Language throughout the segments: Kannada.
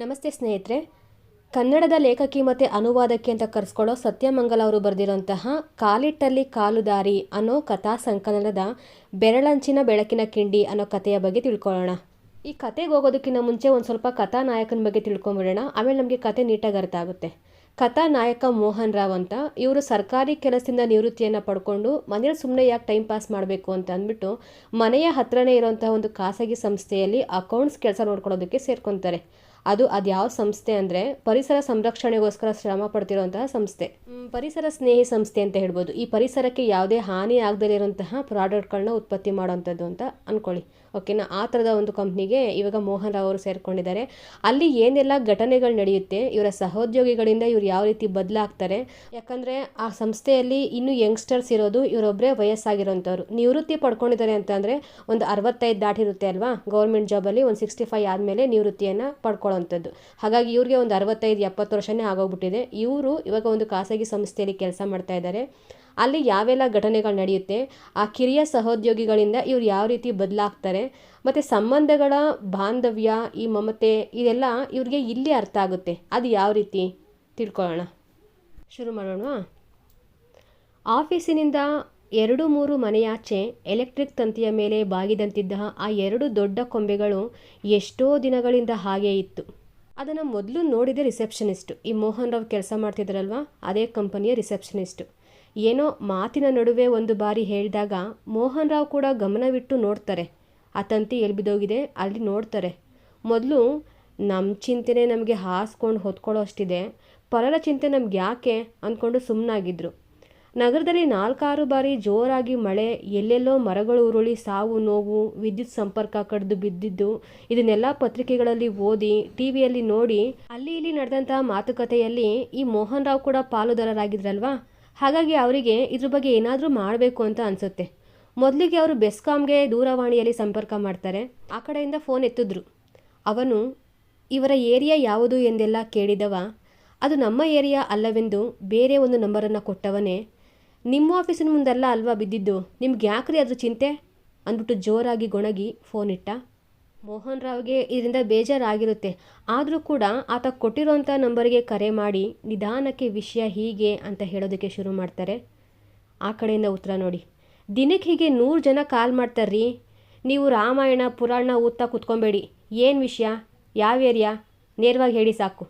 ನಮಸ್ತೆ ಸ್ನೇಹಿತರೆ. ಕನ್ನಡದ ಲೇಖಕಿ ಮತ್ತು ಅನುವಾದಕ್ಕೆ ಅಂತ ಕರೆಸ್ಕೊಳ್ಳೋ ಸತ್ಯಮಂಗಲ ಅವರು ಬರೆದಿರೋಂತಹ ಕಾಲಿಟ್ಟಲ್ಲಿ ಕಾಲುದಾರಿ ಅನ್ನೋ ಕಥಾ ಸಂಕಲನದ ಬೆರಳಂಚಿನ ಬೆಳಕಿನ ಕಿಂಡಿ ಅನ್ನೋ ಕಥೆಯ ಬಗ್ಗೆ ತಿಳ್ಕೊಳ್ಳೋಣ. ಈ ಕತೆಗೆ ಹೋಗೋದಕ್ಕಿಂತ ಮುಂಚೆ ಒಂದು ಸ್ವಲ್ಪ ಕಥಾ ನಾಯಕನ ಬಗ್ಗೆ ತಿಳ್ಕೊಂಬಿಡೋಣ. ಆಮೇಲೆ ನಮಗೆ ಕತೆ ನೀಟಾಗಿ ಅರ್ಥ ಆಗುತ್ತೆ. ಕಥಾನಾಯಕ ಮೋಹನ್ ರಾವ್ ಅಂತ ಇವರು ಸರ್ಕಾರಿ ಕೆಲಸದಿಂದ ನಿವೃತ್ತಿಯನ್ನು ಪಡ್ಕೊಂಡು ಮನೇಲಿ ಸುಮ್ಮನೆ ಯಾಕೆ ಟೈಮ್ ಪಾಸ್ ಮಾಡಬೇಕು ಅಂತ ಅಂದ್ಬಿಟ್ಟು ಮನೆಯ ಹತ್ರನೇ ಇರೋಂತಹ ಒಂದು ಖಾಸಗಿ ಸಂಸ್ಥೆಯಲ್ಲಿ ಅಕೌಂಟ್ಸ್ ಕೆಲಸ ನೋಡ್ಕೊಳ್ಳೋದಕ್ಕೆ ಸೇರ್ಕೊತಾರೆ. ಅದು ಅದ್ಯಾವ ಸಂಸ್ಥೆ ಅಂದರೆ ಪರಿಸರ ಸಂರಕ್ಷಣೆಗೋಸ್ಕರ ಶ್ರಮ ಪಡ್ತಿರೋಂತಹ ಸಂಸ್ಥೆ. ಪರಿಸರ ಸ್ನೇಹಿ ಸಂಸ್ಥೆ ಅಂತ ಹೇಳ್ಬೋದು. ಈ ಪರಿಸರಕ್ಕೆ ಯಾವುದೇ ಹಾನಿ ಆಗದೇ ಇರೋಂತಹ ಪ್ರಾಡಕ್ಟ್ಗಳನ್ನ ಉತ್ಪತ್ತಿ ಮಾಡೋವಂಥದ್ದು ಅಂತ ಅಂದ್ಕೊಳ್ಳಿ ಓಕೆನಾ? ಆ ಥರದ ಒಂದು ಕಂಪ್ನಿಗೆ ಇವಾಗ ಮೋಹನ್ ರಾವ್ ಅವರು ಸೇರ್ಕೊಂಡಿದ್ದಾರೆ. ಅಲ್ಲಿ ಏನೆಲ್ಲ ಘಟನೆಗಳು ನಡೆಯುತ್ತೆ, ಇವರ ಸಹೋದ್ಯೋಗಿಗಳಿಂದ ಇವರು ಯಾವ ರೀತಿ ಬದಲಾಗ್ತಾರೆ, ಯಾಕಂದರೆ ಆ ಸಂಸ್ಥೆಯಲ್ಲಿ ಇನ್ನೂ ಯಂಗ್ಸ್ಟರ್ಸ್ ಇರೋದು ಇವರೊಬ್ಬರೇ ವಯಸ್ಸಾಗಿರೋಂಥವ್ರು. ನಿವೃತ್ತಿ ಪಡ್ಕೊಂಡಿದ್ದಾರೆ ಅಂತಂದರೆ ಒಂದು ಅರವತ್ತೈದು ದಾಟಿರುತ್ತೆ ಅಲ್ವಾ? ಗೌರ್ಮೆಂಟ್ ಜಾಬಲ್ಲಿ ಒಂದು ಸಿಕ್ಸ್ಟಿ ಫೈವ್ ಆದಮೇಲೆ ನಿವೃತ್ತಿಯನ್ನು ಪಡ್ಕೊಳ್ಳೋವಂಥದ್ದು ಹಾಗಾಗಿ ಇವ್ರಿಗೆ ಒಂದು ಅರವತ್ತೈದು, ಎಪ್ಪತ್ತು ವರ್ಷನೇ ಆಗೋಗ್ಬಿಟ್ಟಿದೆ. ಇವರು ಇವಾಗ ಒಂದು ಖಾಸಗಿ ಸಂಸ್ಥೆಯಲ್ಲಿ ಕೆಲಸ ಮಾಡ್ತಾ ಇದ್ದಾರೆ. ಅಲ್ಲಿ ಯಾವೆಲ್ಲ ಘಟನೆಗಳು ನಡೆಯುತ್ತೆ, ಆ ಕಿರಿಯ ಸಹೋದ್ಯೋಗಿಗಳಿಂದ ಇವ್ರು ಯಾವ ರೀತಿ ಬದಲಾಗ್ತಾರೆ, ಮತ್ತು ಸಂಬಂಧಗಳ ಬಾಂಧವ್ಯ, ಈ ಮಮತೆ, ಇದೆಲ್ಲ ಇವ್ರಿಗೆ ಇಲ್ಲಿ ಅರ್ಥ ಆಗುತ್ತೆ. ಅದು ಯಾವ ರೀತಿ? ತಿಳ್ಕೊಳ್ಳೋಣ. ಶುರು ಮಾಡೋಣವಾ ಆಫೀಸಿನಿಂದ ಎರಡು ಮೂರು ಮನೆಯಾಚೆ ಎಲೆಕ್ಟ್ರಿಕ್ ತಂತಿಯ ಮೇಲೆ ಬಾಗಿದಂತಿದ್ದ ಆ ಎರಡು ದೊಡ್ಡ ಕೊಂಬೆಗಳು ಎಷ್ಟೋ ದಿನಗಳಿಂದ ಹಾಗೇ ಇತ್ತು. ಅದನ್ನು ಮೊದಲು ನೋಡಿದೆ ರಿಸೆಪ್ಷನಿಸ್ಟು. ಈ ಮೋಹನ್ ರಾವ್ ಕೆಲಸ ಮಾಡ್ತಿದ್ರಲ್ವ? ಅದೇ ಕಂಪನಿಯ ರಿಸೆಪ್ಷನಿಸ್ಟು. ಏನೋ ಮಾತಿನ ನಡುವೆ ಒಂದು ಬಾರಿ ಹೇಳಿದಾಗ ಮೋಹನ್ ರಾವ್ ಕೂಡ ಗಮನವಿಟ್ಟು ನೋಡ್ತಾರೆ. ಆ ತಂತಿ ಎಲ್ಲಿ ಬಿದ್ದೋಗಿದೆ ಅಲ್ಲಿ ನೋಡ್ತಾರೆ. ಮೊದಲು ನಮ್ಮ ಚಿಂತೆನೇ ನಮಗೆ ಹಾಸ್ಕೊಂಡು ಹೊತ್ಕೊಳ್ಳೋ ಅಷ್ಟಿದೆ, ಪರರ ಚಿಂತೆ ನಮ್ಗೆ ಯಾಕೆ ಅಂದ್ಕೊಂಡು ಸುಮ್ಮನಾಗಿದ್ರು ನಗರದಲ್ಲಿ ನಾಲ್ಕಾರು ಬಾರಿ ಜೋರಾಗಿ ಮಳೆ, ಎಲ್ಲೆಲ್ಲೋ ಮರಗಳು ಉರುಳಿ, ಸಾವು, ನೋವು, ವಿದ್ಯುತ್ ಸಂಪರ್ಕ ಕಡಿದು ಬಿದ್ದಿದ್ದು ಇದನ್ನೆಲ್ಲ ಪತ್ರಿಕೆಗಳಲ್ಲಿ ಓದಿ ಟಿ ವಿಯಲ್ಲಿ ನೋಡಿ, ಅಲ್ಲಿ ಇಲ್ಲಿ ನಡೆದಂತಹ ಮಾತುಕತೆಯಲ್ಲಿ ಈ ಮೋಹನ್ ರಾವ್ ಕೂಡ ಪಾಲುದಾರರಾಗಿದ್ರಲ್ವಾ? ಹಾಗಾಗಿ ಅವರಿಗೆ ಇದ್ರ ಬಗ್ಗೆ ಏನಾದರೂ ಮಾಡಬೇಕು ಅಂತ ಅನಿಸುತ್ತೆ. ಮೊದಲಿಗೆ ಅವರು ಬೆಸ್ಕಾಮ್ಗೆ ದೂರವಾಣಿಯಲ್ಲಿ ಸಂಪರ್ಕ ಮಾಡ್ತಾರೆ. ಆ ಕಡೆಯಿಂದ ಫೋನ್ ಎತ್ತಿದ್ರು. ಅವನು, ಇವರ ಏರಿಯಾ ಯಾವುದು ಎಂದೆಲ್ಲ ಕೇಳಿದವ? ಅದು ನಮ್ಮ ಏರಿಯಾ ಅಲ್ಲವೆಂದು ಬೇರೆ ಒಂದು ನಂಬರನ್ನು ಕೊಟ್ಟವನೇ. ನಿಮ್ಮ ಆಫೀಸಿನ ಮುಂದೆಲ್ಲ ಅಲ್ವಾ ಬಿದ್ದಿದ್ದು? ನಿಮ್ಗೆ ಯಾಕ್ರಿ ಅದ್ರ ಚಿಂತೆ? ಅಂದ್ಬಿಟ್ಟು ಜೋರಾಗಿ ಗೊಣಗಿ ಫೋನ್ ಇಟ್ಟ. ಮೋಹನ್ ರಾವ್ಗೆ ಇದರಿಂದ ಬೇಜಾರಾಗಿರುತ್ತೆ. ಆದರೂ ಕೂಡ ಆತ ಕೊಟ್ಟಿರೋಂಥ ನಂಬರ್ಗೆ ಕರೆ ಮಾಡಿ, ನಿಧಾನಕ್ಕೆ ವಿಷಯ ಹೀಗೆ ಅಂತ ಹೇಳೋದಕ್ಕೆ ಶುರು ಮಾಡ್ತಾರೆ. ಆ ಕಡೆಯಿಂದ ಉತ್ತರ ನೋಡಿ. ದಿನಕ್ಕೆ ಹೀಗೆ ನೂರು ಜನ ಕಾಲ್ ಮಾಡ್ತಾರ್ರಿ. ನೀವು ರಾಮಾಯಣ, ಪುರಾಣ ಓದ್ತಾ ಕುತ್ಕೊಬೇಡಿ. ಏನು ವಿಷಯ? ಯಾವ ಏರಿಯಾ? ನೇರವಾಗಿ ಹೇಳಿ ಸಾಕು.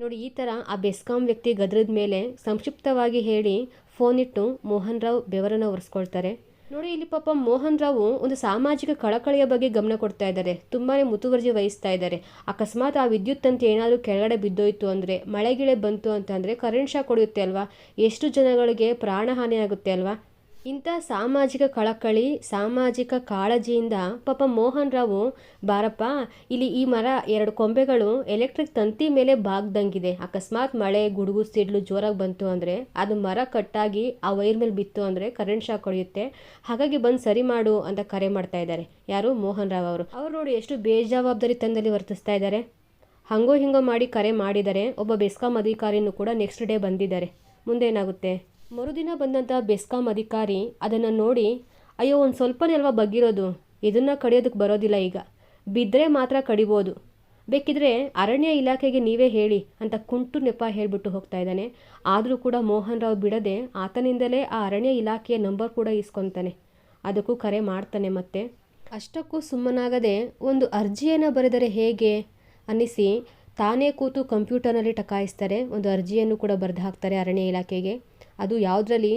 ನೋಡಿ, ಈ ಥರ ಆ ಬೆಸ್ಕಾಂ ವ್ಯಕ್ತಿ ಗದ್ರದ ಮೇಲೆ ಸಂಕ್ಷಿಪ್ತವಾಗಿ ಹೇಳಿ ಫೋನ್ ಇಟ್ಟು ಮೋಹನ್ ರಾವ್ ಬೆವರನ್ನು ಒರೆಸ್ಕೊಳ್ತಾರೆ. ನೋಡಿ, ಇಲ್ಲಿ ಪಾಪ ಮೋಹನ್ ರಾವು ಒಂದು ಸಾಮಾಜಿಕ ಕಳಕಳಿಯ ಬಗ್ಗೆ ಗಮನ ಕೊಡ್ತಾ ಇದ್ದಾರೆ. ತುಂಬಾ ಮುತುವರ್ಜಿ ವಹಿಸ್ತಾ ಇದ್ದಾರೆ. ಅಕಸ್ಮಾತ್ ಆ ವಿದ್ಯುತ್ ಅಂತ ಏನಾದರೂ ಕೆಳಗಡೆ ಬಿದ್ದೋಯ್ತು ಅಂದರೆ, ಮಳೆಗಿಳೆ ಬಂತು ಅಂತಂದರೆ ಕರೆಂಟ್ ಶಾಕ್ ಹೊಡೆಯುತ್ತೆ ಅಲ್ವಾ? ಎಷ್ಟು ಜನಗಳಿಗೆ ಪ್ರಾಣಹಾನಿ ಆಗುತ್ತೆ ಅಲ್ವಾ? ಇಂಥ ಸಾಮಾಜಿಕ ಕಳಕಳಿ, ಸಾಮಾಜಿಕ ಕಾಳಜಿಯಿಂದ ಪಾಪ ಮೋಹನ್ ರಾವು, ಬಾರಪ್ಪ, ಇಲ್ಲಿ ಈ ಮರ ಎರಡು ಕೊಂಬೆಗಳು ಎಲೆಕ್ಟ್ರಿಕ್ ತಂತಿ ಮೇಲೆ ಬಾಗ್ದಂಗಿದೆ. ಅಕಸ್ಮಾತ್ ಮಳೆ, ಗುಡುಗು, ಸಿಡ್ಲು ಜೋರಾಗಿ ಬಂತು ಅಂದರೆ ಅದು ಮರ ಕಟ್ಟಾಗಿ ಆ ವೈರ್ ಮೇಲೆ ಬಿತ್ತು ಅಂದರೆ ಕರೆಂಟ್ ಶಾಕ್ ಹೊಡೆಯುತ್ತೆ. ಹಾಗಾಗಿ ಬಂದು ಸರಿ ಮಾಡು ಅಂತ ಕರೆ ಮಾಡ್ತಾ ಇದ್ದಾರೆ. ಯಾರು? ಮೋಹನ್ ರಾವ್ ಅವರು. ಅವ್ರು ನೋಡಿ ಎಷ್ಟು ಬೇಜವಾಬ್ದಾರಿ ತಂದಲ್ಲಿ ವರ್ತಿಸ್ತಾ ಇದ್ದಾರೆ. ಹಂಗೋ ಹಿಂಗೋ ಮಾಡಿ ಕರೆ ಮಾಡಿದ್ದಾರೆ ಒಬ್ಬ ಬೆಸ್ಕಾಂ ಅಧಿಕಾರಿನೂ ಕೂಡ ನೆಕ್ಸ್ಟ್ ಡೇ ಬಂದಿದ್ದಾರೆ. ಮುಂದೇನಾಗುತ್ತೆ? ಮರುದಿನ ಬಂದಂಥ ಬೆಸ್ಕಾಂ ಅಧಿಕಾರಿ ಅದನ್ನು ನೋಡಿ, ಅಯ್ಯೋ, ಒಂದು ಸ್ವಲ್ಪನೇ ಅಲ್ವಾ ಬಗ್ಗಿರೋದು? ಇದನ್ನು ಕಡಿಯೋದಕ್ಕೆ ಬರೋದಿಲ್ಲ ಈಗ. ಬಿದ್ದರೆ ಮಾತ್ರ ಕಡಿಬೋದು. ಬೇಕಿದ್ರೆ ಅರಣ್ಯ ಇಲಾಖೆಗೆ ನೀವೇ ಹೇಳಿ ಅಂತ ಕುಂಟು ನೆಪ ಹೇಳಿಬಿಟ್ಟು ಹೋಗ್ತಾ ಇದ್ದಾನೆ. ಆದರೂ ಕೂಡ ಮೋಹನ್ ರಾವ್ ಬಿಡದೆ ಆತನಿಂದಲೇ ಆ ಅರಣ್ಯ ಇಲಾಖೆಯ ನಂಬರ್ ಕೂಡ ಇಸ್ಕೊತಾನೆ. ಅದಕ್ಕೂ ಕರೆ ಮಾಡ್ತಾನೆ ಮತ್ತೆ. ಅಷ್ಟಕ್ಕೂ ಸುಮ್ಮನಾಗದೆ ಒಂದು ಅರ್ಜಿಯನ್ನು ಬರೆದರೆ ಹೇಗೆ ಅನ್ನಿಸಿ ತಾನೇ ಕೂತು ಕಂಪ್ಯೂಟರ್ನಲ್ಲಿ ಟಕಾಯಿಸ್ತಾರೆ. ಒಂದು ಅರ್ಜಿಯನ್ನು ಕೂಡ ಬರೆದು ಹಾಕ್ತಾರೆ ಅರಣ್ಯ ಇಲಾಖೆಗೆ. ಅದು ಯಾವುದ್ರಲ್ಲಿ?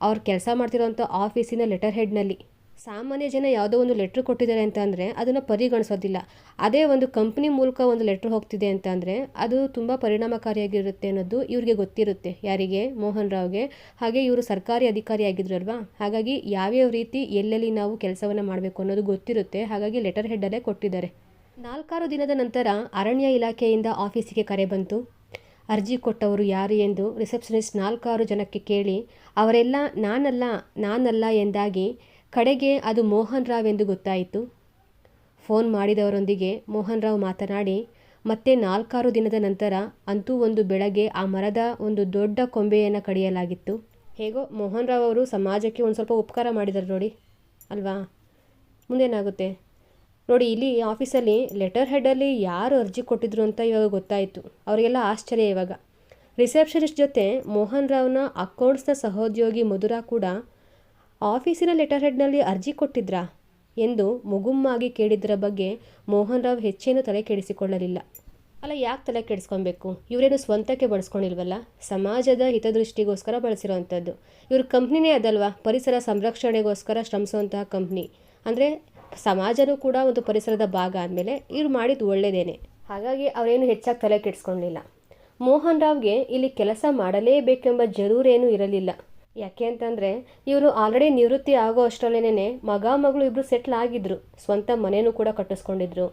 ಅವ್ರು ಕೆಲಸ ಮಾಡ್ತಿರೋಂಥ ಆಫೀಸಿನ ಲೆಟರ್ ಹೆಡ್ನಲ್ಲಿ. ಸಾಮಾನ್ಯ ಜನ ಯಾವುದೋ ಒಂದು ಲೆಟ್ರ್ ಕೊಟ್ಟಿದ್ದಾರೆ ಅಂತ ಅಂದರೆ ಅದನ್ನು ಪರಿಗಣಿಸೋದಿಲ್ಲ. ಅದೇ ಒಂದು ಕಂಪ್ನಿ ಮೂಲಕ ಒಂದು ಲೆಟ್ರ್ ಹೋಗ್ತಿದೆ ಅಂತ ಅಂದರೆ ಅದು ತುಂಬ ಪರಿಣಾಮಕಾರಿಯಾಗಿರುತ್ತೆ ಅನ್ನೋದು ಇವ್ರಿಗೆ ಗೊತ್ತಿರುತ್ತೆ. ಯಾರಿಗೆ? ಮೋಹನ್ ರಾವ್ಗೆ. ಹಾಗೆ ಇವರು ಸರ್ಕಾರಿ ಅಧಿಕಾರಿ ಆಗಿದ್ರಲ್ವಾ? ಹಾಗಾಗಿ ಯಾವ್ಯಾವ ರೀತಿ ಎಲ್ಲೆಲ್ಲಿ ನಾವು ಕೆಲಸವನ್ನು ಮಾಡಬೇಕು ಅನ್ನೋದು ಗೊತ್ತಿರುತ್ತೆ. ಹಾಗಾಗಿ ಲೆಟರ್ ಹೆಡ್ಡಲ್ಲೇ ಕೊಟ್ಟಿದ್ದಾರೆ. ನಾಲ್ಕಾರು ದಿನದ ನಂತರ ಅರಣ್ಯ ಇಲಾಖೆಯಿಂದ ಆಫೀಸಿಗೆ ಕರೆ ಬಂತು. ಅರ್ಜಿ ಕೊಟ್ಟವರು ಯಾರು ಎಂದು ರಿಸೆಪ್ಷನಿಸ್ಟ್ ನಾಲ್ಕಾರು ಜನಕ್ಕೆ ಕೇಳಿ, ಅವರೆಲ್ಲ ನಾನಲ್ಲ ನಾನಲ್ಲ ಎಂದಾಗಿ, ಕಡೆಗೆ ಅದು ಮೋಹನ್ ರಾವ್ ಎಂದು ಗೊತ್ತಾಯಿತು. ಫೋನ್ ಮಾಡಿದವರೊಂದಿಗೆ ಮೋಹನ್ ರಾವ್ ಮಾತನಾಡಿ, ಮತ್ತೆ ನಾಲ್ಕಾರು ದಿನದ ನಂತರ ಅಂತೂ ಒಂದು ಬೆಳಗ್ಗೆ ಆ ಮರದ ಒಂದು ದೊಡ್ಡ ಕೊಂಬೆಯನ್ನು ಕಡಿಯಲಾಗಿತ್ತು. ಹೇಗೋ ಮೋಹನ್ ರಾವ್ ಅವರು ಸಮಾಜಕ್ಕೆ ಒಂದು ಸ್ವಲ್ಪ ಉಪಕಾರ ಮಾಡಿದ್ದಾರೆ ನೋಡಿ, ಅಲ್ವಾ? ಮುಂದೇನಾಗುತ್ತೆ? ನೋಡಿ, ಇಲ್ಲಿ ಆಫೀಸಲ್ಲಿ ಲೆಟರ್ ಹೆಡಲ್ಲಿ ಯಾರು ಅರ್ಜಿ ಕೊಟ್ಟಿದ್ರು ಅಂತ ಇವಾಗ ಗೊತ್ತಾಯಿತು. ಅವರಿಗೆಲ್ಲ ಆಶ್ಚರ್ಯ ಇವಾಗ. ರಿಸೆಪ್ಷನಿಸ್ಟ್ ಜೊತೆ ಮೋಹನ್ ರಾವ್ನ ಅಕೌಂಟ್ಸ್ನ ಸಹೋದ್ಯೋಗಿ ಮಧುರಾ ಕೂಡ ಆಫೀಸಿನ ಲೆಟರ್ ಹೆಡ್ನಲ್ಲಿ ಅರ್ಜಿ ಕೊಟ್ಟಿದ್ರಾ ಎಂದು ಮುಗುಮ್ಮಾಗಿ ಕೇಳಿದ್ರ ಬಗ್ಗೆ ಮೋಹನ್ ರಾವ್ ಹೆಚ್ಚೇನು ತಲೆ ಕೆಡಿಸಿಕೊಳ್ಳಲಿಲ್ಲ. ಅಲ್ಲ, ಯಾಕೆ ತಲೆ ಕೆಡಿಸ್ಕೊಬೇಕು? ಇವರೇನು ಸ್ವಂತಕ್ಕೆ ಬಳಸ್ಕೊಂಡಿಲ್ವಲ್ಲ? ಸಮಾಜದ ಹಿತದೃಷ್ಟಿಗೋಸ್ಕರ ಬಳಸಿರೋವಂಥದ್ದು ಇವ್ರ ಕಂಪ್ನಿನೇ ಅದಲ್ವಾ? ಪರಿಸರ ಸಂರಕ್ಷಣೆಗೋಸ್ಕರ ಶ್ರಮಿಸುವಂತಹ ಕಂಪ್ನಿ. ಅಂದರೆ ಸಮಾಜನೂ ಕೂಡ ಒಂದು ಪರಿಸರದ ಭಾಗ ಆದಮೇಲೆ ಇವ್ರು ಮಾಡಿದ್ದು ಒಳ್ಳೆಯದೇನೆ ಹಾಗಾಗಿ ಅವರೇನು ಹೆಚ್ಚಾಗಿ ತಲೆ ಕೆಡಿಸ್ಕೊಂಡಿಲ್ಲ. ಮೋಹನ್ ರಾವ್ಗೆ ಇಲ್ಲಿ ಕೆಲಸ ಮಾಡಲೇಬೇಕೆಂಬ ಜರೂರೇನೂ ಇರಲಿಲ್ಲ. ಯಾಕೆ ಅಂತಂದರೆ, ಇವರು ಆಲ್ರೆಡಿ ನಿವೃತ್ತಿ ಆಗೋ ಅಷ್ಟರಲ್ಲೇನೆ ಮಗ, ಮಗಳು ಇಬ್ಬರು ಸೆಟ್ಲ್ ಆಗಿದ್ರು. ಸ್ವಂತ ಮನೆಯೂ ಕೂಡ ಕಟ್ಟಿಸ್ಕೊಂಡಿದ್ರು.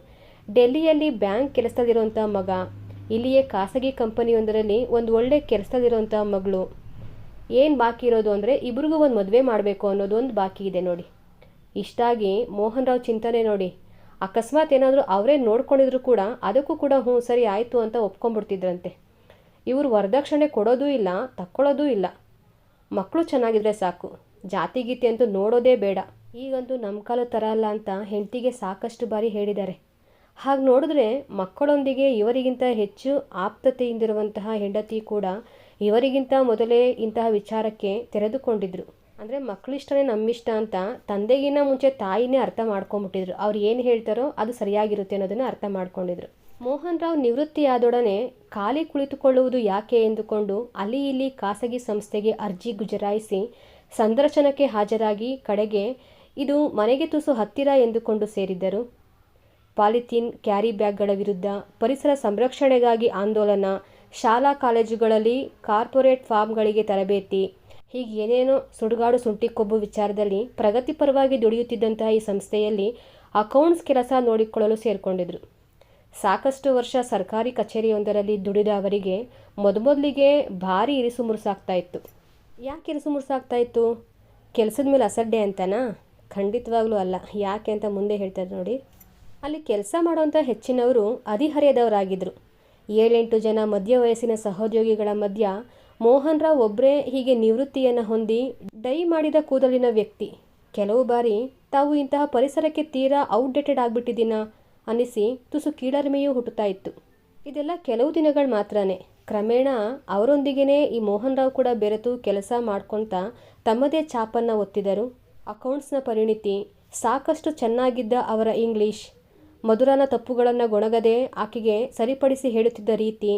ಡೆಲ್ಲಿಯಲ್ಲಿ ಬ್ಯಾಂಕ್ ಕೆಲಸದಲ್ಲಿರುವಂಥ ಮಗ, ಇಲ್ಲಿಯೇ ಖಾಸಗಿ ಕಂಪನಿಯೊಂದರಲ್ಲಿ ಒಂದು ಒಳ್ಳೆ ಕೆಲಸದಲ್ಲಿರುವಂಥ ಮಗಳು. ಏನು ಬಾಕಿ ಇರೋದು ಅಂದರೆ ಇಬ್ರಿಗೂ ಒಂದು ಮದುವೆ ಮಾಡಬೇಕು ಅನ್ನೋದು ಒಂದು ಬಾಕಿ ಇದೆ ನೋಡಿ. ಇಷ್ಟಾಗಿ ಮೋಹನ್ ರಾವ್ ಚಿಂತನೆ ನೋಡಿ. ಅಕಸ್ಮಾತ್ ಏನಾದರೂ ಅವರೇ ನೋಡ್ಕೊಂಡಿದ್ರು ಕೂಡ ಅದಕ್ಕೂ ಕೂಡ ಹ್ಞೂ ಸರಿ ಆಯಿತು ಅಂತ ಒಪ್ಕೊಂಡ್ಬಿಡ್ತಿದ್ರಂತೆ. ಇವರು ವರದಕ್ಷಿಣೆ ಕೊಡೋದೂ ಇಲ್ಲ, ತಕ್ಕೊಳ್ಳೋದೂ ಇಲ್ಲ. ಮಕ್ಕಳು ಚೆನ್ನಾಗಿದ್ರೆ ಸಾಕು. ಜಾತಿ ಗೀತೆ ಅಂತೂ ನೋಡೋದೇ ಬೇಡ. ಈಗಂತೂ ನಮ್ಮ ಕಾಲ ಥರ ಅಲ್ಲ ಅಂತ ಹೆಂಡತಿಗೆ ಸಾಕಷ್ಟು ಬಾರಿ ಹೇಳಿದ್ದಾರೆ. ಹಾಗೆ ನೋಡಿದ್ರೆ ಮಕ್ಕಳೊಂದಿಗೆ ಇವರಿಗಿಂತ ಹೆಚ್ಚು ಆಪ್ತತೆಯಿಂದಿರುವಂತಹ ಹೆಂಡತಿ ಕೂಡ ಇವರಿಗಿಂತ ಮೊದಲೇ ಇಂತಹ ವಿಚಾರಕ್ಕೆ ತೆರೆದುಕೊಂಡಿದ್ರು. ಅಂದರೆ ಮಕ್ಕಳಿಷ್ಟನೇ ನಮ್ಮಿಷ್ಟ ಅಂತ ತಂದೆಗಿನ್ನ ಮುಂಚೆ ತಾಯಿನೇ ಅರ್ಥ ಮಾಡ್ಕೊಂಬಿಟ್ಟಿದ್ರು ಅವ್ರು ಏನು ಹೇಳ್ತಾರೋ ಅದು ಸರಿಯಾಗಿರುತ್ತೆ ಅನ್ನೋದನ್ನು ಅರ್ಥ ಮಾಡ್ಕೊಂಡಿದ್ರು. ಮೋಹನ್ ರಾವ್ ನಿವೃತ್ತಿಯಾದೊಡನೆ ಖಾಲಿ ಕುಳಿತುಕೊಳ್ಳುವುದು ಯಾಕೆ ಎಂದುಕೊಂಡು ಅಲ್ಲಿ ಇಲ್ಲಿ ಖಾಸಗಿ ಸಂಸ್ಥೆಗೆ ಅರ್ಜಿ ಗುಜರಾಯಿಸಿ ಸಂದರ್ಶನಕ್ಕೆ ಹಾಜರಾಗಿ ಕಡೆಗೆ ಇದು ಮನೆಗೆ ತುಸು ಹತ್ತಿರ ಎಂದುಕೊಂಡು ಸೇರಿದ್ದರು. ಪಾಲಿಥೀನ್, ಕ್ಯಾರಿ ಬ್ಯಾಗ್ಗಳ ವಿರುದ್ಧ ಪರಿಸರ ಸಂರಕ್ಷಣೆಗಾಗಿ ಆಂದೋಲನ, ಶಾಲಾ ಕಾಲೇಜುಗಳಲ್ಲಿ ಕಾರ್ಪೊರೇಟ್ ಫಾರ್ಮ್ಗಳಿಗೆ ತರಬೇತಿ ಹೀಗೆ ಏನೇನೋ ಸುಡುಗಾಡು ಸುಂಟಿಕೊಬ್ಬು ವಿಚಾರದಲ್ಲಿ ಪ್ರಗತಿಪರವಾಗಿ ದುಡಿಯುತ್ತಿದ್ದಂತಹ ಈ ಸಂಸ್ಥೆಯಲ್ಲಿ ಅಕೌಂಟ್ಸ್ ಕೆಲಸ ನೋಡಿಕೊಳ್ಳಲು ಸೇರಿಕೊಂಡಿದ್ರು. ಸಾಕಷ್ಟು ವರ್ಷ ಸರ್ಕಾರಿ ಕಚೇರಿಯೊಂದರಲ್ಲಿ ದುಡಿದ ಅವರಿಗೆ ಮೊದಮೊದಲಿಗೆ ಭಾರಿ ಇರಿಸು ಮುರುಸಾಗ್ತಾ ಇತ್ತು. ಯಾಕೆ ಇರಿಸು ಮುರುಸಾಗ್ತಾ ಇತ್ತು? ಕೆಲಸದ ಮೇಲೆ ಅಸಡ್ಡೆ ಅಂತನಾ? ಖಂಡಿತವಾಗ್ಲೂ ಅಲ್ಲ. ಯಾಕೆ ಅಂತ ಮುಂದೆ ಹೇಳ್ತಾರೆ ನೋಡಿ. ಅಲ್ಲಿ ಕೆಲಸ ಮಾಡುವಂಥ ಹೆಚ್ಚಿನವರು ಅಧಿಹರೆಯದವರಾಗಿದ್ದರು ಏಳೆಂಟು ಜನ ಮಧ್ಯ ವಯಸ್ಸಿನ ಸಹೋದ್ಯೋಗಿಗಳ ಮಧ್ಯ ಮೋಹನ್ ರಾವ್ ಒಬ್ಬರೇ ಹೀಗೆ ನಿವೃತ್ತಿಯನ್ನು ಹೊಂದಿ ಡೈ ಮಾಡಿದ ಕೂದಲಿನ ವ್ಯಕ್ತಿ. ಕೆಲವು ಬಾರಿ ತಾವು ಇಂತಹ ಪರಿಸರಕ್ಕೆ ತೀರಾ ಔಟ್ಡೇಟೆಡ್ ಆಗಿಬಿಟ್ಟಿದ್ದೀನ ಅನಿಸಿ ತುಸು ಕೀಳರಿಮೆಯೂ ಹುಟ್ಟುತ್ತಾ ಇತ್ತು. ಇದೆಲ್ಲ ಕೆಲವು ದಿನಗಳು ಮಾತ್ರನೇ. ಕ್ರಮೇಣ ಅವರೊಂದಿಗೇ ಈ ಮೋಹನ್ ರಾವ್ ಕೂಡ ಬೆರೆತು ಕೆಲಸ ಮಾಡ್ಕೊತ ತಮ್ಮದೇ ಛಾಪನ್ನು ಒತ್ತಿದರು. ಅಕೌಂಟ್ಸ್ನ ಪರಿಣಿತಿ, ಸಾಕಷ್ಟು ಚೆನ್ನಾಗಿದ್ದ ಅವರ ಇಂಗ್ಲೀಷ್, ಮಧುರನ ತಪ್ಪುಗಳನ್ನು ಗೊಣಗದೆ ಆಕೆಗೆ ಸರಿಪಡಿಸಿ ಹೇಳುತ್ತಿದ್ದ ರೀತಿ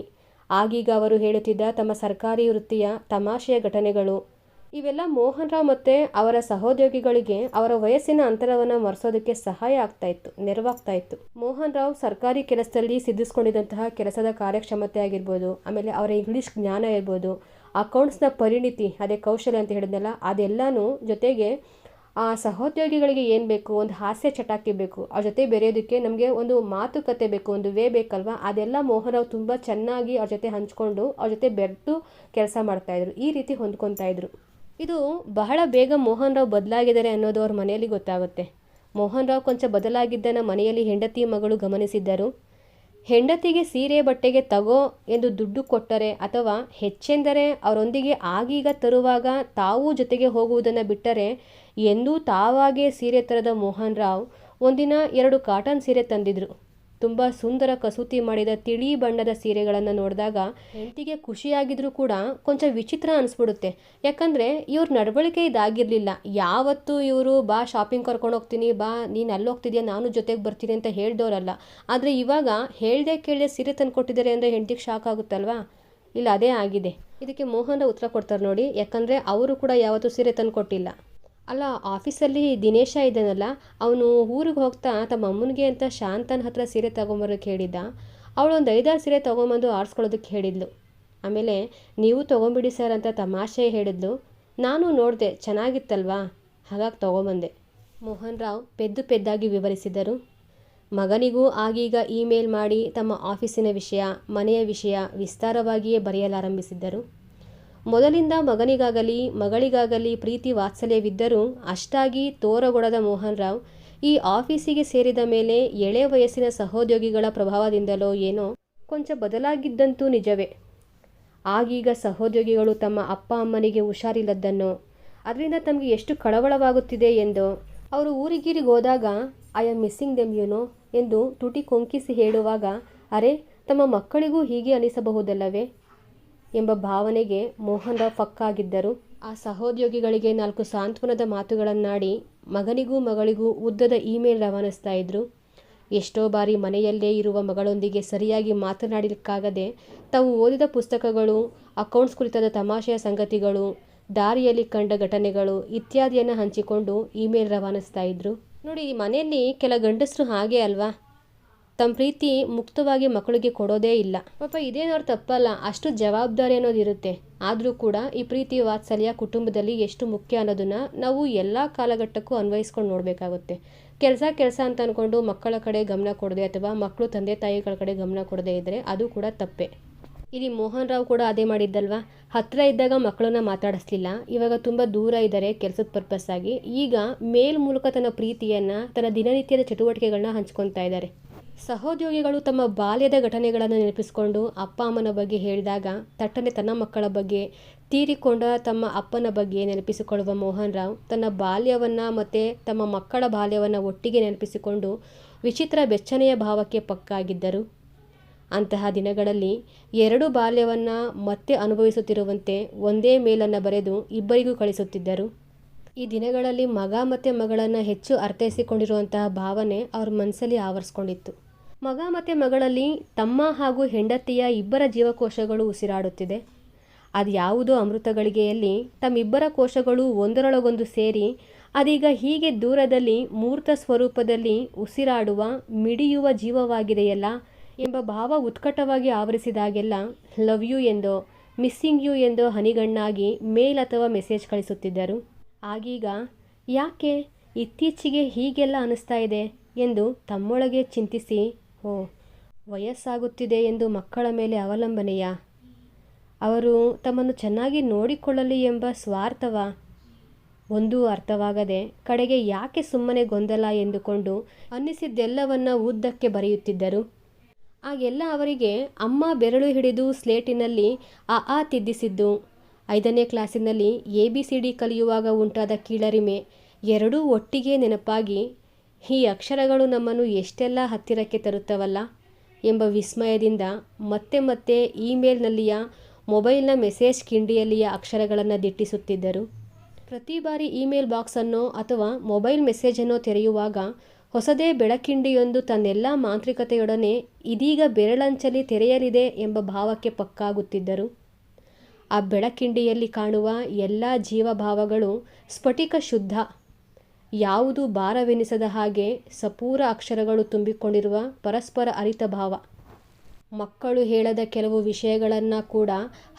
ಆಗೀಗ ಅವರು ಹೇಳುತ್ತಿದ್ದ ತಮ್ಮ ಸರ್ಕಾರಿ ವೃತ್ತಿಯ ತಮಾಷೆಯ ಘಟನೆಗಳು. ಇವೆಲ್ಲ ಮೋಹನ್ ರಾವ್ ಮತ್ತು ಅವರ ಸಹೋದ್ಯೋಗಿಗಳಿಗೆ ಅವರ ವಯಸ್ಸಿನ ಅಂತರವನ್ನು ಮರೆಸೋದಕ್ಕೆ ಸಹಾಯ ಆಗ್ತಾ ಇತ್ತು, ನೆರವಾಗ್ತಾ ಇತ್ತು. ಮೋಹನ್ ರಾವ್ ಸರ್ಕಾರಿ ಕೆಲಸದಲ್ಲಿ ಸಿದ್ಧಿಸ್ಕೊಂಡಿದ್ದಂತಹ ಕೆಲಸದ ಕಾರ್ಯಕ್ಷಮತೆ ಆಗಿರ್ಬೋದು, ಆಮೇಲೆ ಅವರ ಇಂಗ್ಲೀಷ್ ಜ್ಞಾನ ಇರ್ಬೋದು ಅಕೌಂಟ್ಸ್ನ ಪರಿಣಿತಿ, ಅದೇ ಕೌಶಲ್ಯ ಅಂತ ಹೇಳಿದ್ನಲ್ಲ, ಅದೆಲ್ಲನೂ ಜೊತೆಗೆ ಆ ಸಹೋದ್ಯೋಗಿಗಳಿಗೆ ಏನು ಬೇಕು? ಒಂದು ಹಾಸ್ಯ ಚಟಾಕಿ ಬೇಕು. ಅವ್ರ ಜೊತೆ ಬೆರೆಯೋದಕ್ಕೆ ನಮಗೆ ಒಂದು ಮಾತುಕತೆ ಬೇಕು, ಒಂದು ವೇ ಬೇಕಲ್ವಾ? ಅದೆಲ್ಲ ಮೋಹನ್ ರಾವ್ ತುಂಬ ಚೆನ್ನಾಗಿ ಅವ್ರ ಜೊತೆ ಹಂಚ್ಕೊಂಡು ಅವ್ರ ಜೊತೆ ಬೆರೆತು ಕೆಲಸ ಮಾಡ್ತಾಯಿದ್ರು ಈ ರೀತಿ ಹೊಂದ್ಕೊತಾ ಇದ್ರು. ಇದು ಬಹಳ ಬೇಗ ಮೋಹನ್ ರಾವ್ ಬದಲಾಗಿದ್ದಾರೆ ಅನ್ನೋದು ಅವ್ರ ಮನೆಯಲ್ಲಿ ಗೊತ್ತಾಗುತ್ತೆ. ಮೋಹನ್ ರಾವ್ ಕೊಂಚ ಬದಲಾಗಿದ್ದನ್ನು ಮನೆಯಲ್ಲಿ ಹೆಂಡತಿ ಮಗಳು ಗಮನಿಸಿದ್ದರು. ಹೆಂಡತಿಗೆ ಸೀರೆ ಬಟ್ಟೆಗೆ ತಗೋ ಎಂದು ದುಡ್ಡು ಕೊಟ್ಟರೆ ಅಥವಾ ಹೆಚ್ಚೆಂದರೆ ಅವರೊಂದಿಗೆ ಆಗೀಗ ತರುವಾಗ ತಾವೂ ಜೊತೆಗೆ ಹೋಗುವುದನ್ನು ಬಿಟ್ಟರೆ ಎಂದೂ ತಾವಾಗೇ ಸೀರೆ ತರದ ಮೋಹನ್ ರಾವ್ ಒಂದಿನ ಎರಡು ಕಾಟನ್ ಸೀರೆ ತಂದಿದ್ರು. ತುಂಬ ಸುಂದರ ಕಸೂತಿ ಮಾಡಿದ ತಿಳಿ ಬಣ್ಣದ ಸೀರೆಗಳನ್ನು ನೋಡಿದಾಗ ಹೆಂಡತಿಗೆ ಖುಷಿಯಾಗಿದ್ರೂ ಕೂಡ ಕೊಂಚ ವಿಚಿತ್ರ ಅನಿಸ್ಬಿಡುತ್ತೆ. ಯಾಕಂದರೆ ಇವ್ರ ನಡವಳಿಕೆ ಇದಾಗಿರಲಿಲ್ಲ. ಯಾವತ್ತೂ ಇವರು, ಬಾ ಶಾಪಿಂಗ್ ಕರ್ಕೊಂಡು ಹೋಗ್ತೀನಿ, ಬಾ, ನೀನು ಅಲ್ಲಿ ಹೋಗ್ತಿದ್ಯಾ ನಾನು ಜೊತೆಗೆ ಬರ್ತೀನಿ ಅಂತ ಹೇಳ್ದವ್ರಲ್ಲ ಆದರೆ ಇವಾಗ ಹೇಳ್ದೆ ಕೇಳದೆ ಸೀರೆ ತಂದು ಕೊಟ್ಟಿದ್ದಾರೆ ಅಂದರೆ ಹೆಂಡತಿಗೆ ಶಾಕ್ ಆಗುತ್ತಲ್ವಾ? ಇಲ್ಲ, ಅದೇ ಆಗಿದೆ. ಇದಕ್ಕೆ ಮೋಹನ ಉತ್ತರ ಕೊಡ್ತಾರೆ ನೋಡಿ. ಯಾಕಂದರೆ ಅವರು ಕೂಡ ಯಾವತ್ತೂ ಸೀರೆ ತಂದು ಕೊಟ್ಟಿಲ್ಲ. ಅಲ್ಲ, ಆಫೀಸಲ್ಲಿ ದಿನೇಶ ಇದ್ದಾನಲ್ಲ, ಅವನು ಊರಿಗೆ ಹೋಗ್ತಾ ತಮ್ಮ ಅಮ್ಮನಿಗೆ ಅಂತ ಶಾಂತನ ಹತ್ರ ಸೀರೆ ತೊಗೊಂಬರೋಕ್ಕೆ ಹೇಳಿದ್ದ. ಅವಳು ಒಂದು ಐದಾರು ಸೀರೆ ತೊಗೊಂಬಂದು ಆರಿಸ್ಕೊಳ್ಳೋದಕ್ಕೆ ಹೇಳಿದ್ಲು. ಆಮೇಲೆ, ನೀವು ತೊಗೊಂಬಿಡಿ ಸರ್ ಅಂತ ತಮಾಷೆ ಹೇಳಿದ್ಲು. ನಾನು ನೋಡಿದೆ, ಚೆನ್ನಾಗಿತ್ತಲ್ವಾ? ಹಾಗಾಗಿ ತೊಗೊಂಬಂದೆ. ಮೋಹನ್ ರಾವ್ ಪೆದ್ದು ಪೆದ್ದಾಗಿ ವಿವರಿಸಿದರು. ಮಗನಿಗೂ ಆಗೀಗ ಇಮೇಲ್ ಮಾಡಿ ತಮ್ಮ ಆಫೀಸಿನ ವಿಷಯ, ಮನೆಯ ವಿಷಯ ವಿಸ್ತಾರವಾಗಿಯೇ ಬರೆಯಲಾರಂಭಿಸಿದ್ದರು. ಮೊದಲಿಂದ ಮಗನಿಗಾಗಲಿ, ಮಗಳಿಗಾಗಲಿ ಪ್ರೀತಿ ವಾತ್ಸಲ್ಯವಿದ್ದರೂ ಅಷ್ಟಾಗಿ ತೋರಗೊಡದ ಮೋಹನ್ ರಾವ್ ಈ ಆಫೀಸಿಗೆ ಸೇರಿದ ಮೇಲೆ ಎಳೆ ವಯಸ್ಸಿನ ಸಹೋದ್ಯೋಗಿಗಳ ಪ್ರಭಾವದಿಂದಲೋ ಏನೋ ಕೊಂಚ ಬದಲಾಗಿದ್ದಂತೂ ನಿಜವೇ. ಆಗೀಗ ಸಹೋದ್ಯೋಗಿಗಳು ತಮ್ಮ ಅಪ್ಪ ಅಮ್ಮನಿಗೆ ಹುಷಾರಿಲ್ಲದ್ದನ್ನು, ಅದರಿಂದ ತಮಗೆ ಎಷ್ಟು ಕಳವಳವಾಗುತ್ತಿದೆ ಎಂದು ಅವರು ಊರಿಗೀರಿಗೆ ಹೋದಾಗ I am missing them you know ಎಂದು ತುಟಿ ಕೊಂಕಿಸಿ ಹೇಳುವಾಗ, ಅರೆ, ತಮ್ಮ ಮಕ್ಕಳಿಗೂ ಹೀಗೆ ಅನಿಸಬಹುದಲ್ಲವೇ? ಎಂಬ ಭಾವನೆಗೆ ಮೋಹನ್ ಫಕ್ಕಾಗಿದ್ದರು. ಆ ಸಹೋದ್ಯೋಗಿಗಳಿಗೆ ನಾಲ್ಕು ಸಾಂತ್ವನದ ಮಾತುಗಳನ್ನಾಡಿ ಮಗನಿಗೂ ಮಗಳಿಗೂ ಉದ್ದದ ಇಮೇಲ್ ರವಾನಿಸ್ತಾ ಇದ್ರು. ಎಷ್ಟೋ ಬಾರಿ ಮನೆಯಲ್ಲೇ ಇರುವ ಮಗಳೊಂದಿಗೆ ಸರಿಯಾಗಿ ಮಾತನಾಡಲಿಕ್ಕಾಗದೆ ತಾವು ಓದಿದ ಪುಸ್ತಕಗಳು, ಅಕೌಂಟ್ಸ್ ಕುರಿತಾದ ತಮಾಷೆಯ ಸಂಗತಿಗಳು, ದಾರಿಯಲ್ಲಿ ಕಂಡ ಘಟನೆಗಳು ಇತ್ಯಾದಿಯನ್ನು ಹಂಚಿಕೊಂಡು ಇಮೇಲ್ ರವಾನಿಸ್ತಾ ಇದ್ರು. ನೋಡಿ ಮನೆಯಲ್ಲಿ ಕೆಲ ಗಂಡಸರು ಹಾಗೆ ಅಲ್ವಾ? ತಮ್ಮ ಪ್ರೀತಿ ಮುಕ್ತವಾಗಿ ಮಕ್ಕಳಿಗೆ ಕೊಡೋದೇ ಇಲ್ಲ. ಪಾಪ ಇದೇನೋ ತಪ್ಪಲ್ಲ, ಅಷ್ಟು ಜವಾಬ್ದಾರಿ ಅನ್ನೋದು ಇರುತ್ತೆ. ಆದರೂ ಕೂಡ ಈ ಪ್ರೀತಿ ವಾತ್ಸಲ್ಯ ಕುಟುಂಬದಲ್ಲಿ ಎಷ್ಟು ಮುಖ್ಯ ಅನ್ನೋದನ್ನು ನಾವು ಎಲ್ಲ ಕಾಲಘಟ್ಟಕ್ಕೂ ಅನ್ವಯಿಸ್ಕೊಂಡು ನೋಡಬೇಕಾಗುತ್ತೆ. ಕೆಲಸ ಕೆಲಸ ಅಂತ ಅಂದ್ಕೊಂಡು ಮಕ್ಕಳ ಕಡೆ ಗಮನ ಕೊಡದೆ ಅಥವಾ ಮಕ್ಕಳು ತಂದೆ ತಾಯಿಗಳ ಕಡೆ ಗಮನ ಕೊಡದೇ ಇದ್ದರೆ ಅದು ಕೂಡ ತಪ್ಪೆ. ಇಲ್ಲಿ ಮೋಹನ್ ರಾವ್ ಕೂಡ ಅದೇ ಮಾಡಿದ್ದಲ್ವಾ? ಹತ್ತಿರ ಇದ್ದಾಗ ಮಕ್ಕಳನ್ನ ಮಾತಾಡಿಸ್ಲಿಲ್ಲ, ಇವಾಗ ತುಂಬ ದೂರ ಇದ್ದಾರೆ ಕೆಲಸದ ಪರ್ಪಸ್ ಆಗಿ ಈಗ ಮೇಲ್ ಮೂಲಕ ತನ್ನ ಪ್ರೀತಿಯನ್ನು, ತನ್ನ ದಿನನಿತ್ಯದ ಚಟುವಟಿಕೆಗಳನ್ನ ಹಂಚ್ಕೊತಾ ಇದ್ದಾರೆ ಸಹೋದ್ಯೋಗಿಗಳು ತಮ್ಮ ಬಾಲ್ಯದ ಘಟನೆಗಳನ್ನು ನೆನಪಿಸಿಕೊಂಡು ಅಪ್ಪ ಅಮ್ಮನ ಬಗ್ಗೆ ಹೇಳಿದಾಗ ತಟ್ಟನೆ ತನ್ನ ಮಕ್ಕಳ ಬಗ್ಗೆ, ತೀರಿಕೊಂಡ ತಮ್ಮ ಅಪ್ಪನ ಬಗ್ಗೆ ನೆನಪಿಸಿಕೊಳ್ಳುವ ಮೋಹನ್ ರಾವ್ ತನ್ನ ಬಾಲ್ಯವನ್ನು ಮತ್ತು ತಮ್ಮ ಮಕ್ಕಳ ಬಾಲ್ಯವನ್ನು ಒಟ್ಟಿಗೆ ನೆನಪಿಸಿಕೊಂಡು ವಿಚಿತ್ರ ಬೆಚ್ಚನೆಯ ಭಾವಕ್ಕೆ ಪಕ್ಕಾಗಿದ್ದರು. ಅಂತಹ ದಿನಗಳಲ್ಲಿ ಎರಡು ಬಾಲ್ಯವನ್ನು ಮತ್ತೆ ಅನುಭವಿಸುತ್ತಿರುವಂತೆ ಒಂದೇ ಮೇಲನ್ನು ಬರೆದು ಇಬ್ಬರಿಗೂ ಕಳಿಸುತ್ತಿದ್ದರು. ಈ ದಿನಗಳಲ್ಲಿ ಮಗ ಮತ್ತು ಮಗಳನ್ನು ಹೆಚ್ಚು ಅರ್ಥೈಸಿಕೊಂಡಿರುವಂತಹ ಭಾವನೆ ಅವ್ರ ಮನಸ್ಸಲ್ಲಿ ಆವರಿಸ್ಕೊಂಡಿತ್ತು. ಮಗ ಮತ್ತು ಮಗಳಲ್ಲಿ ತಮ್ಮ ಹಾಗೂ ಹೆಂಡತಿಯ ಇಬ್ಬರ ಜೀವಕೋಶಗಳು ಉಸಿರಾಡುತ್ತಿದೆ. ಅದು ಯಾವುದೋ ಅಮೃತಗಳಿಗೆಯಲ್ಲಿ? ತಮ್ಮಿಬ್ಬರ ಕೋಶಗಳು ಒಂದರೊಳಗೊಂದು ಸೇರಿ ಅದೀಗ ಹೀಗೆ ದೂರದಲ್ಲಿ ಮೂರ್ತ ಸ್ವರೂಪದಲ್ಲಿ ಉಸಿರಾಡುವ, ಮಿಡಿಯುವ ಜೀವವಾಗಿದೆಯಲ್ಲ ಎಂಬ ಭಾವ ಉತ್ಕಟವಾಗಿ ಆವರಿಸಿದಾಗೆಲ್ಲ ಲವ್ ಯು ಎಂದೋ, ಮಿಸ್ಸಿಂಗ್ ಯು ಎಂದೋ ಹನಿಗಣ್ಣಾಗಿ ಮೇಲ್ ಅಥವಾ ಮೆಸೇಜ್ ಕಳಿಸುತ್ತಿದ್ದರು. ಆಗೀಗ, ಯಾಕೆ? ಇತ್ತೀಚೆಗೆ ಹೀಗೆಲ್ಲ ಅನಿಸ್ತಾ ಇದೆ ಎಂದು ತಮ್ಮೊಳಗೆ ಚಿಂತಿಸಿ ಓ, ವಯಸ್ಸಾಗುತ್ತಿದೆ ಎಂದು ಮಕ್ಕಳ ಮೇಲೆ ಅವಲಂಬನೆಯ? ಅವರು ತಮ್ಮನ್ನು ಚೆನ್ನಾಗಿ ನೋಡಿಕೊಳ್ಳಲಿ ಎಂಬ ಸ್ವಾರ್ಥವ? ಒಂದೂ ಅರ್ಥವಾಗದೆ ಕಡೆಗೆ ಯಾಕೆ ಸುಮ್ಮನೆ ಗೊಂದಲ ಎಂದುಕೊಂಡು ಅನ್ನಿಸಿದ್ದೆಲ್ಲವನ್ನ ಉದ್ದಕ್ಕೆ ಬರೆಯುತ್ತಿದ್ದರು. ಆಗೆಲ್ಲ ಅವರಿಗೆ ಅಮ್ಮ ಬೆರಳು ಹಿಡಿದು ಸ್ಲೇಟಿನಲ್ಲಿ ಆ ಆ ತಿದ್ದಿಸಿದ್ದು. ಐದನೇ ಕ್ಲಾಸಿನಲ್ಲಿ ಎ, ಬಿ, ಸಿ, ಡಿ ಕಲಿಯುವಾಗ ಉಂಟಾದ ಕೀಳರಿಮೆ ಎರಡೂ ಒಟ್ಟಿಗೆ ನೆನಪಾಗಿ ಈ ಅಕ್ಷರಗಳು ನಮ್ಮನ್ನು ಎಷ್ಟೆಲ್ಲ ಹತ್ತಿರಕ್ಕೆ ತರುತ್ತವಲ್ಲ ಎಂಬ ವಿಸ್ಮಯದಿಂದ ಮತ್ತೆ ಮತ್ತೆ ಇಮೇಲ್ನಲ್ಲಿಯ ಮೊಬೈಲ್ನ ಮೆಸೇಜ್ ಕಿಂಡಿಯಲ್ಲಿಯ ಅಕ್ಷರಗಳನ್ನು ದಿಟ್ಟಿಸುತ್ತಿದ್ದರು. ಪ್ರತಿ ಬಾರಿ ಇಮೇಲ್ ಬಾಕ್ಸನ್ನು ಅಥವಾ ಮೊಬೈಲ್ ಮೆಸೇಜನ್ನು ತೆರೆಯುವಾಗ ಹೊಸದೇ ಬೆಳಕಿಂಡಿಯೊಂದು ತನ್ನೆಲ್ಲ ಮಾಂತ್ರಿಕತೆಯೊಡನೆ ಇದೀಗ ಬೆರಳಂಚಲಿ ತೆರೆಯಲಿದೆ ಎಂಬ ಭಾವಕ್ಕೆ ಪಕ್ಕಾಗುತ್ತಿದ್ದರು. ಆ ಬೆಳಕಿಂಡಿಯಲ್ಲಿ ಕಾಣುವ ಎಲ್ಲ ಜೀವಭಾವಗಳು ಸ್ಫಟಿಕ ಶುದ್ಧ ಯಾವುದು ಭಾರವೆನಿಸದ ಹಾಗೆ ಸಪೂರ ಅಕ್ಷರಗಳು ತುಂಬಿಕೊಂಡಿರುವ ಪರಸ್ಪರ ಅರಿತ ಭಾವ. ಮಕ್ಕಳು ಹೇಳದ ಕೆಲವು ವಿಷಯಗಳನ್ನು ಕೂಡ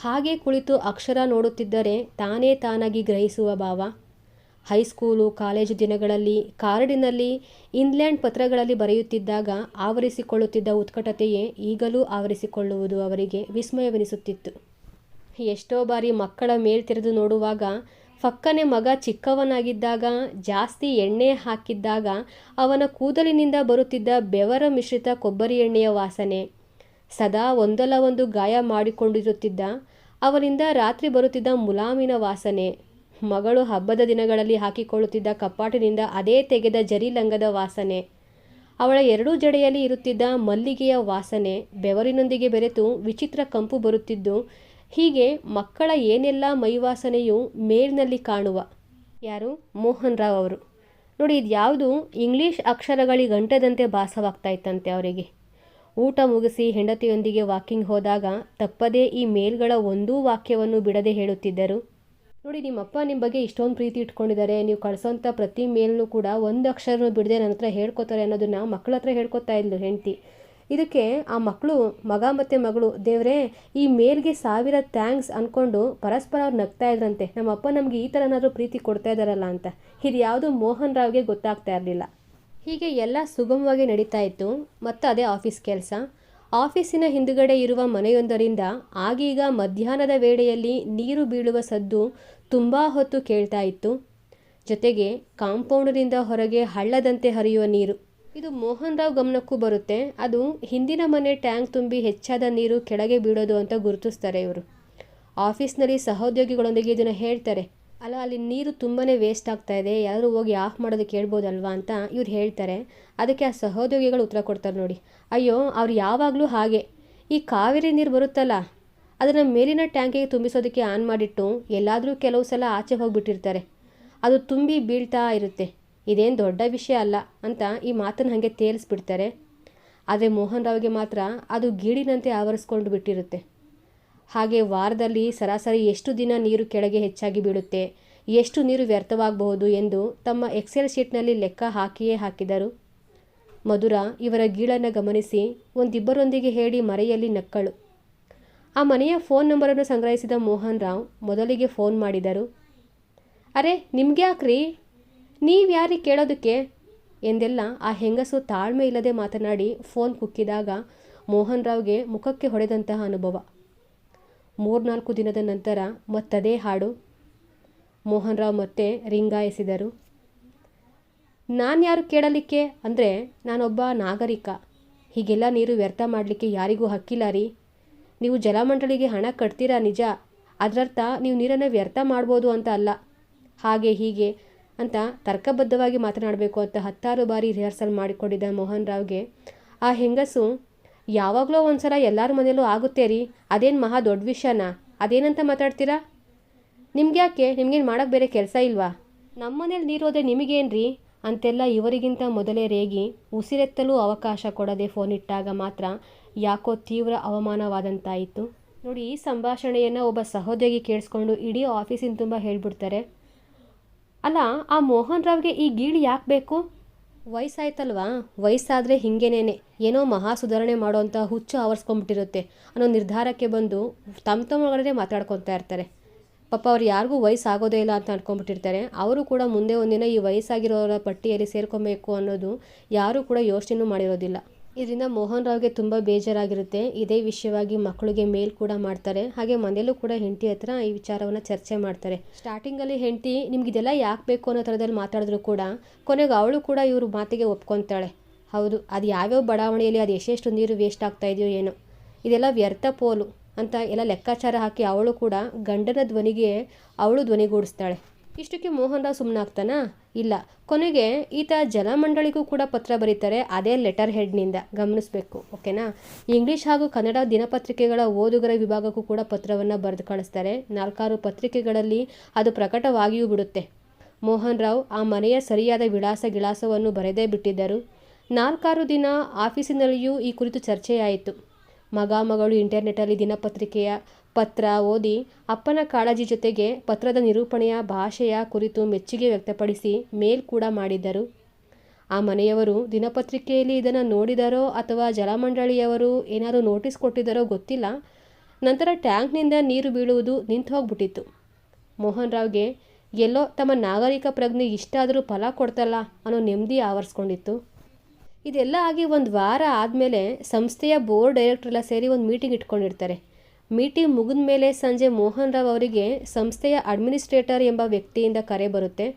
ಹಾಗೆ ಕುಳಿತು ಅಕ್ಷರ ನೋಡುತ್ತಿದ್ದರೆ ತಾನೇ ತಾನಾಗಿ ಗ್ರಹಿಸುವ ಭಾವ. ಹೈಸ್ಕೂಲು, ಕಾಲೇಜು ದಿನಗಳಲ್ಲಿ, ಕಾರ್ಡಿನಲ್ಲಿ, ಇನ್ಲ್ಯಾಂಡ್ ಪತ್ರಗಳಲ್ಲಿ ಬರೆಯುತ್ತಿದ್ದಾಗ ಆವರಿಸಿಕೊಳ್ಳುತ್ತಿದ್ದ ಉತ್ಕಟತೆಯೇ ಈಗಲೂ ಆವರಿಸಿಕೊಳ್ಳುವುದು ಅವರಿಗೆ ವಿಸ್ಮಯವೆನಿಸುತ್ತಿತ್ತು. ಎಷ್ಟೋ ಬಾರಿ ಮಕ್ಕಳ ಮೇಲ್ ತೆರೆದು ನೋಡುವಾಗ ಫಕ್ಕನೆ ಮಗ ಚಿಕ್ಕವನಾಗಿದ್ದಾಗ, ಜಾಸ್ತಿ ಎಣ್ಣೆ ಹಾಕಿದ್ದಾಗ ಅವನ ಕೂದಲಿನಿಂದ ಬರುತ್ತಿದ್ದ ಬೆವರ ಮಿಶ್ರಿತ ಕೊಬ್ಬರಿ ಎಣ್ಣೆಯ ವಾಸನೆ. ಸದಾ ಒಂದಲ್ಲ ಒಂದು ಗಾಯ ಮಾಡಿಕೊಂಡಿರುತ್ತಿದ್ದ ಅವನಿಂದ ರಾತ್ರಿ ಬರುತ್ತಿದ್ದ ಮುಲಾಮಿನ ವಾಸನೆ. ಮಗಳು ಹಬ್ಬದ ದಿನಗಳಲ್ಲಿ ಹಾಕಿಕೊಳ್ಳುತ್ತಿದ್ದ ಕಪ್ಪಾಟಿನಿಂದ ಅದೇ ತೆಗೆದ ಜರಿ ಲಂಗದ ವಾಸನೆ. ಅವಳ ಎರಡೂ ಜಡೆಯಲ್ಲಿ ಇರುತ್ತಿದ್ದ ಮಲ್ಲಿಗೆಯ ವಾಸನೆ ಬೆವರಿನೊಂದಿಗೆ ಬೆರೆತು ವಿಚಿತ್ರ ಕಂಪು ಬರುತ್ತಿದ್ದು ಹೀಗೆ ಮಕ್ಕಳ ಏನೆಲ್ಲ ಮೈವಾಸನೆಯು ಮೇಲಿನಲ್ಲಿ ಕಾಣುವ? ಯಾರು? ಮೋಹನ್ ರಾವ್ ಅವರು. ನೋಡಿ ಇದು ಯಾವುದು ಇಂಗ್ಲೀಷ್ ಅಕ್ಷರಗಳಿಗಂಟದಂತೆ ಭಾಸವಾಗ್ತಾ ಇತ್ತಂತೆ ಅವರಿಗೆ. ಊಟ ಮುಗಿಸಿ ಹೆಂಡತಿಯೊಂದಿಗೆ ವಾಕಿಂಗ್ ಹೋದಾಗ ತಪ್ಪದೇ ಈ ಮೇಲ್ಗಳ ಒಂದೂ ವಾಕ್ಯವನ್ನು ಬಿಡದೆ ಹೇಳುತ್ತಿದ್ದರು. ನೋಡಿ, ನಿಮ್ಮಪ್ಪ ನಿಮ್ಮ ಬಗ್ಗೆ ಇಷ್ಟೊಂದು ಪ್ರೀತಿ ಇಟ್ಕೊಂಡಿದ್ದಾರೆ. ನೀವು ಕಳಿಸೋಂಥ ಪ್ರತಿ ಮೇಲ್ನೂ ಕೂಡ ಒಂದು ಅಕ್ಷರನೂ ಬಿಡದೆ ನನ್ನ ಹತ್ರ ಹೇಳ್ಕೊತಾರೆ ಅನ್ನೋದನ್ನು ಮಕ್ಕಳ ಹತ್ರ ಹೇಳ್ಕೊತಾ ಇದ್ಲು ಹೆಂಡತಿ. ಇದಕ್ಕೆ ಆ ಮಕ್ಕಳು, ಮಗ ಮತ್ತು ಮಗಳು, ದೇವರೇ, ಈ ಮೇಲ್ಗೆ ಸಾವಿರ ಥ್ಯಾಂಕ್ಸ್ ಅಂದ್ಕೊಂಡು ಪರಸ್ಪರ ಅವ್ರು ನಗ್ತಾ ಇದ್ರಂತೆ. ನಮ್ಮಪ್ಪ ನಮಗೆ ಈ ಥರನಾದರೂ ಪ್ರೀತಿ ಕೊಡ್ತಾ ಇದ್ದಾರಲ್ಲ ಅಂತ. ಇದು ಯಾವುದು ಮೋಹನ್ ರಾವ್ಗೆ ಗೊತ್ತಾಗ್ತಾ ಇರಲಿಲ್ಲ. ಹೀಗೆ ಎಲ್ಲ ಸುಗಮವಾಗಿ ನಡೀತಾ ಇತ್ತು. ಮತ್ತು ಅದೇ ಆಫೀಸ್ ಕೆಲಸ. ಆಫೀಸಿನ ಹಿಂದುಗಡೆ ಇರುವ ಮನೆಯೊಂದರಿಂದ ಆಗೀಗ ಮಧ್ಯಾಹ್ನದ ವೇಳೆಯಲ್ಲಿ ನೀರು ಬೀಳುವ ಸದ್ದು ತುಂಬ ಹೊತ್ತು ಕೇಳ್ತಾ ಇತ್ತು. ಜೊತೆಗೆ ಕಾಂಪೌಂಡರಿಂದ ಹೊರಗೆ ಹಳ್ಳದಂತೆ ಹರಿಯುವ ನೀರು. ಇದು ಮೋಹನ್ ರಾವ್ ಗಮನಕ್ಕೂ ಬರುತ್ತೆ. ಅದು ಹಿಂದಿನ ಮನೆ ಟ್ಯಾಂಕ್ ತುಂಬಿ ಹೆಚ್ಚಾದ ನೀರು ಕೆಳಗೆ ಬೀಳೋದು ಅಂತ ಗುರುತಿಸ್ತಾರೆ ಇವರು. ಆಫೀಸ್ನಲ್ಲಿ ಸಹೋದ್ಯೋಗಿಗಳೊಂದಿಗೆ ಇದನ್ನು ಹೇಳ್ತಾರೆ. ಅಲ್ಲ, ಅಲ್ಲಿ ನೀರು ತುಂಬಾ ವೇಸ್ಟ್ ಆಗ್ತಾ ಇದೆ. ಯಾರು ಹೋಗಿ ಆಫ್ ಮಾಡೋದಕ್ಕೆ ಕೇಳ್ಬೋದಲ್ವಾ ಅಂತ ಇವ್ರು ಹೇಳ್ತಾರೆ. ಅದಕ್ಕೆ ಆ ಸಹೋದ್ಯೋಗಿಗಳು ಉತ್ತರ ಕೊಡ್ತಾರೆ ನೋಡಿ. ಅಯ್ಯೋ, ಅವ್ರು ಯಾವಾಗಲೂ ಹಾಗೆ. ಈ ಕಾವೇರಿ ನೀರು ಬರುತ್ತಲ್ಲ, ಅದನ್ನು ಮೇಲಿನ ಟ್ಯಾಂಕಿಗೆ ತುಂಬಿಸೋದಕ್ಕೆ ಆನ್ ಮಾಡಿಟ್ಟು ಎಲ್ಲಾದರೂ ಕೆಲವು ಸಲ ಆಚೆ ಹೋಗಿಬಿಟ್ಟಿರ್ತಾರೆ. ಅದು ತುಂಬಿ ಬೀಳ್ತಾ ಇರುತ್ತೆ. ಇದೇನು ದೊಡ್ಡ ವಿಷಯ ಅಲ್ಲ ಅಂತ ಈ ಮಾತನ್ನು ಹಾಗೆ ತೇಲಿಸ್ಬಿಡ್ತಾರೆ. ಆದರೆ ಮೋಹನ್ ರಾವ್ಗೆ ಮಾತ್ರ ಅದು ಗೀಡಿನಂತೆ ಆವರಿಸ್ಕೊಂಡು ಬಿಟ್ಟಿರುತ್ತೆ. ಹಾಗೆ ವಾರದಲ್ಲಿ ಸರಾಸರಿ ಎಷ್ಟು ದಿನ ನೀರು ಕೆಳಗೆ ಹೆಚ್ಚಾಗಿ ಬೀಳುತ್ತೆ, ಎಷ್ಟು ನೀರು ವ್ಯರ್ಥವಾಗಬಹುದು ಎಂದು ತಮ್ಮ ಎಕ್ಸೆಲ್ ಶೀಟ್ನಲ್ಲಿ ಲೆಕ್ಕ ಹಾಕಿಯೇ ಹಾಕಿದರು. ಮಧುರ ಇವರ ಗೀಳನ್ನು ಗಮನಿಸಿ ಒಂದಿಬ್ಬರೊಂದಿಗೆ ಹೇಳಿ ಮರೆಯಲ್ಲಿ ನಕ್ಕಳು. ಆ ಮನೆಯ ಫೋನ್ ನಂಬರನ್ನು ಸಂಗ್ರಹಿಸಿದ ಮೋಹನ್ ರಾವ್ ಮೊದಲಿಗೆ ಫೋನ್ ಮಾಡಿದರು. ಅರೆ, ನಿಮ್ಗ್ಯಾಕ್ರಿ? ನೀವು ಯಾರಿಗೆ ಕೇಳೋದಕ್ಕೆ? ಎಂದೆಲ್ಲ ಆ ಹೆಂಗಸು ತಾಳ್ಮೆ ಇಲ್ಲದೆ ಮಾತನಾಡಿ ಫೋನ್ ಕುಕ್ಕಿದಾಗ ಮೋಹನ್ ರಾವ್ಗೆ ಮುಖಕ್ಕೆ ಹೊಡೆದಂತಹ ಅನುಭವ. ಮೂರ್ನಾಲ್ಕು ದಿನದ ನಂತರ ಮತ್ತದೇ ಹಾಡು. ಮೋಹನ್ ರಾವ್ ಮತ್ತೆ ರಿಂಗಾಯಿಸಿದರು. ನಾನು ಯಾರು ಕೇಳಲಿಕ್ಕೆ? ಅಂದರೆ ನಾನೊಬ್ಬ ನಾಗರಿಕ. ಹೀಗೆಲ್ಲ ನೀರು ವ್ಯರ್ಥ ಮಾಡಲಿಕ್ಕೆ ಯಾರಿಗೂ ಹಕ್ಕಿಲ್ಲ ರೀ. ನೀವು ಜಲಮಂಡಳಿಗೆ ಹಣ ಕಟ್ತೀರಾ ನಿಜ? ಅದರರ್ಥ ನೀವು ನೀರನ್ನು ವ್ಯರ್ಥ ಮಾಡ್ಬೋದು ಅಂತ ಅಲ್ಲ. ಹಾಗೆ ಹೀಗೆ ಅಂತ ತರ್ಕಬದ್ಧವಾಗಿ ಮಾತನಾಡಬೇಕು ಅಂತ ಹತ್ತಾರು ಬಾರಿ ರಿಹರ್ಸಲ್ ಮಾಡಿಕೊಂಡಿದ್ದ ಮೋಹನ್ ರಾವ್ಗೆ, ಆ ಹೆಂಗಸು ಯಾವಾಗಲೋ ಒಂದ್ಸಲ ಎಲ್ಲರ ಮನೆಯಲ್ಲೂ ಆಗುತ್ತೆ ರೀ, ಅದೇನು ಮಹಾ ದೊಡ್ಡ ವಿಷಯನಾ? ಅದೇನಂತ ಮಾತಾಡ್ತೀರಾ? ನಿಮ್ಗ್ಯಾಕೆ? ನಿಮ್ಗೇನು ಮಾಡೋಕ್ಕೆ ಬೇರೆ ಕೆಲಸ ಇಲ್ವಾ? ನಮ್ಮ ಮನೇಲಿ ನೀರು ಹೋದರೆ ನಿಮಗೇನು ರೀ? ಅಂತೆಲ್ಲ ಇವರಿಗಿಂತ ಮೊದಲೇ ರೇಗಿ, ಉಸಿರೆತ್ತಲೂ ಅವಕಾಶ ಕೊಡದೆ ಫೋನ್ ಇಟ್ಟಾಗ ಮಾತ್ರ ಯಾಕೋ ತೀವ್ರ ಅವಮಾನವಾದಂತಾಯಿತು. ನೋಡಿ, ಈ ಸಂಭಾಷಣೆಯನ್ನು ಒಬ್ಬ ಸಹೋದ್ಯೋಗಿ ಕೇಳಿಸ್ಕೊಂಡು ಇಡೀ ಆಫೀಸಿನ ತುಂಬ ಹೇಳ್ಬಿಡ್ತಾರೆ. ಅಲ್ಲ, ಆ ಮೋಹನ್ ರಾವ್ಗೆ ಈ ಗೀಳು ಯಾಕೆ ಬೇಕು? ವಯಸ್ಸಾಯ್ತಲ್ವಾ? ವಯಸ್ಸಾದರೆ ಹಿಂಗೇನೇನೆ. ಏನೋ ಮಹಾ ಸುಧಾರಣೆ ಮಾಡೋವಂಥ ಹುಚ್ಚು ಆವರಿಸ್ಕೊಂಡ್ಬಿಟ್ಟಿರುತ್ತೆ ಅನ್ನೋ ನಿರ್ಧಾರಕ್ಕೆ ಬಂದು ತಮ್ಮ ತಮ್ಮ ಒಳಗಡೆ ಮಾತಾಡ್ಕೊತಾ ಇರ್ತಾರೆ. ಪಾಪ ಅವ್ರು ಯಾರಿಗೂ ವಯಸ್ಸಾಗೋದೇ ಇಲ್ಲ ಅಂತ ಅಂದ್ಕೊಂಡ್ಬಿಟ್ಟಿರ್ತಾರೆ ಅವರು ಕೂಡ ಮುಂದೆ ಒಂದಿನ ಈ ವಯಸ್ಸಾಗಿರೋರ ಪಟ್ಟಿಯಲ್ಲಿ ಸೇರ್ಕೊಬೇಕು ಅನ್ನೋದು ಯಾರೂ ಕೂಡ ಯೋಚನೆಯೂ ಮಾಡಿರೋದಿಲ್ಲ. ಇದರಿಂದ ಮೋಹನ್ ರಾವ್ಗೆ ತುಂಬ ಬೇಜಾರಾಗಿರುತ್ತೆ. ಇದೇ ವಿಷಯವಾಗಿ ಮಕ್ಕಳಿಗೆ ಮೇಲ್ ಕೂಡ ಮಾಡ್ತಾರೆ. ಹಾಗೆ ಮನೆಯಲ್ಲೂ ಕೂಡ ಹೆಂಡತಿ ಹತ್ರ ಈ ವಿಚಾರವನ್ನು ಚರ್ಚೆ ಮಾಡ್ತಾರೆ. ಸ್ಟಾರ್ಟಿಂಗಲ್ಲಿ ಹೆಂಡತಿ, ನಿಮ್ಗೆ ಇದೆಲ್ಲ ಯಾಕೆ ಬೇಕು ಅನ್ನೋ ಥರದಲ್ಲಿ ಮಾತಾಡಿದ್ರು ಕೂಡ ಕೊನೆಗೆ ಅವಳು ಕೂಡ ಇವ್ರ ಮಾತಿಗೆ ಒಪ್ಕೊತಾಳೆ. ಹೌದು, ಅದು ಯಾವ್ಯಾವ ಬಡಾವಣೆಯಲ್ಲಿ ಅದು ಎಷ್ಟೆಷ್ಟು ನೀರು ವೇಸ್ಟ್ ಆಗ್ತಾ ಇದೆಯೋ ಏನೋ. ಇದೆಲ್ಲ ವ್ಯರ್ಥ ಪೋಲು ಅಂತ ಎಲ್ಲ ಲೆಕ್ಕಾಚಾರ ಹಾಕಿ ಅವಳು ಕೂಡ ಗಂಡನ ಧ್ವನಿಗೆ ಅವಳು ಧ್ವನಿಗೂಡಿಸ್ತಾಳೆ. ಇಷ್ಟಕ್ಕೆ ಮೋಹನ್ ರಾವ್ ಸುಮ್ಮನಾಗ್ತಾನಾ ಇಲ್ಲ. ಕೊನೆಗೆ ಈತ ಜಲಮಂಡಳಿಗೂ ಕೂಡ ಪತ್ರ ಬರೀತಾರೆ ಅದೇ ಲೆಟರ್ ಹೆಡ್ನಿಂದ. ಗಮನಿಸಬೇಕು, ಓಕೆನಾ? ಇಂಗ್ಲೀಷ್ ಹಾಗೂ ಕನ್ನಡ ದಿನಪತ್ರಿಕೆಗಳ ಓದುಗರ ವಿಭಾಗಕ್ಕೂ ಕೂಡ ಪತ್ರವನ್ನು ಬರೆದು ಕಳಿಸ್ತಾರೆ. ನಾಲ್ಕಾರು ಪತ್ರಿಕೆಗಳಲ್ಲಿ ಅದು ಪ್ರಕಟವಾಗಿಯೂ ಬಿಡುತ್ತೆ. ಮೋಹನ್ ರಾವ್ ಆ ಮನೆಯ ಸರಿಯಾದ ವಿಳಾಸ ಗಿಳಾಸವನ್ನು ಬರೆದೇ ಬಿಟ್ಟಿದ್ದರು. ನಾಲ್ಕಾರು ದಿನ ಆಫೀಸಿನಲ್ಲಿಯೂ ಈ ಕುರಿತು ಚರ್ಚೆಯಾಯಿತು. ಮಗ ಮಗಳು ಇಂಟರ್ನೆಟ್ಟಲ್ಲಿ ದಿನಪತ್ರಿಕೆಯ ಪತ್ರ ಓದಿ ಅಪ್ಪನ ಕಾಳಜಿ ಜೊತೆಗೆ ಪತ್ರದ ನಿರೂಪಣೆಯ ಭಾಷೆಯ ಕುರಿತು ಮೆಚ್ಚುಗೆ ವ್ಯಕ್ತಪಡಿಸಿ ಮೇಲ್ ಕೂಡ ಮಾಡಿದ್ದರು. ಆ ಮನೆಯವರು ದಿನಪತ್ರಿಕೆಯಲ್ಲಿ ಇದನ್ನು ನೋಡಿದರೋ ಅಥವಾ ಜಲಮಂಡಳಿಯವರು ಏನಾದರೂ ನೋಟಿಸ್ ಕೊಟ್ಟಿದ್ದಾರೋ ಗೊತ್ತಿಲ್ಲ. ನಂತರ ಟ್ಯಾಂಕ್ನಿಂದ ನೀರು ಬೀಳುವುದು ನಿಂತು ಹೋಗ್ಬಿಟ್ಟಿತ್ತು. ಮೋಹನ್ ರಾವ್ಗೆ ಎಲ್ಲೋ ತಮ್ಮ ನಾಗರಿಕ ಪ್ರಜ್ಞೆ ಇಷ್ಟಾದರೂ ಫಲ ಕೊಡ್ತಲ್ಲ ಅನ್ನೋ ನೆಮ್ಮದಿ ಆವರಿಸ್ಕೊಂಡಿತ್ತು. ಇದೆಲ್ಲ ಆಗಿ ಒಂದು ವಾರ ಆದಮೇಲೆ ಸಂಸ್ಥೆಯ ಬೋರ್ಡ್ ಡೈರೆಕ್ಟ್ರೆಲ್ಲ ಸೇರಿ ಒಂದು ಮೀಟಿಂಗ್ ಇಟ್ಕೊಂಡಿರ್ತಾರೆ. ಮೀಟಿಂಗ್ ಮುಗಿದ ಮೇಲೆ ಸಂಜೆ ಮೋಹನ್ ರಾವ್ ಅವರಿಗೆ ಸಂಸ್ಥೆಯ ಅಡ್ಮಿನಿಸ್ಟ್ರೇಟರ್ ಎಂಬ ವ್ಯಕ್ತಿಯಿಂದ ಕರೆ ಬರುತ್ತೆ.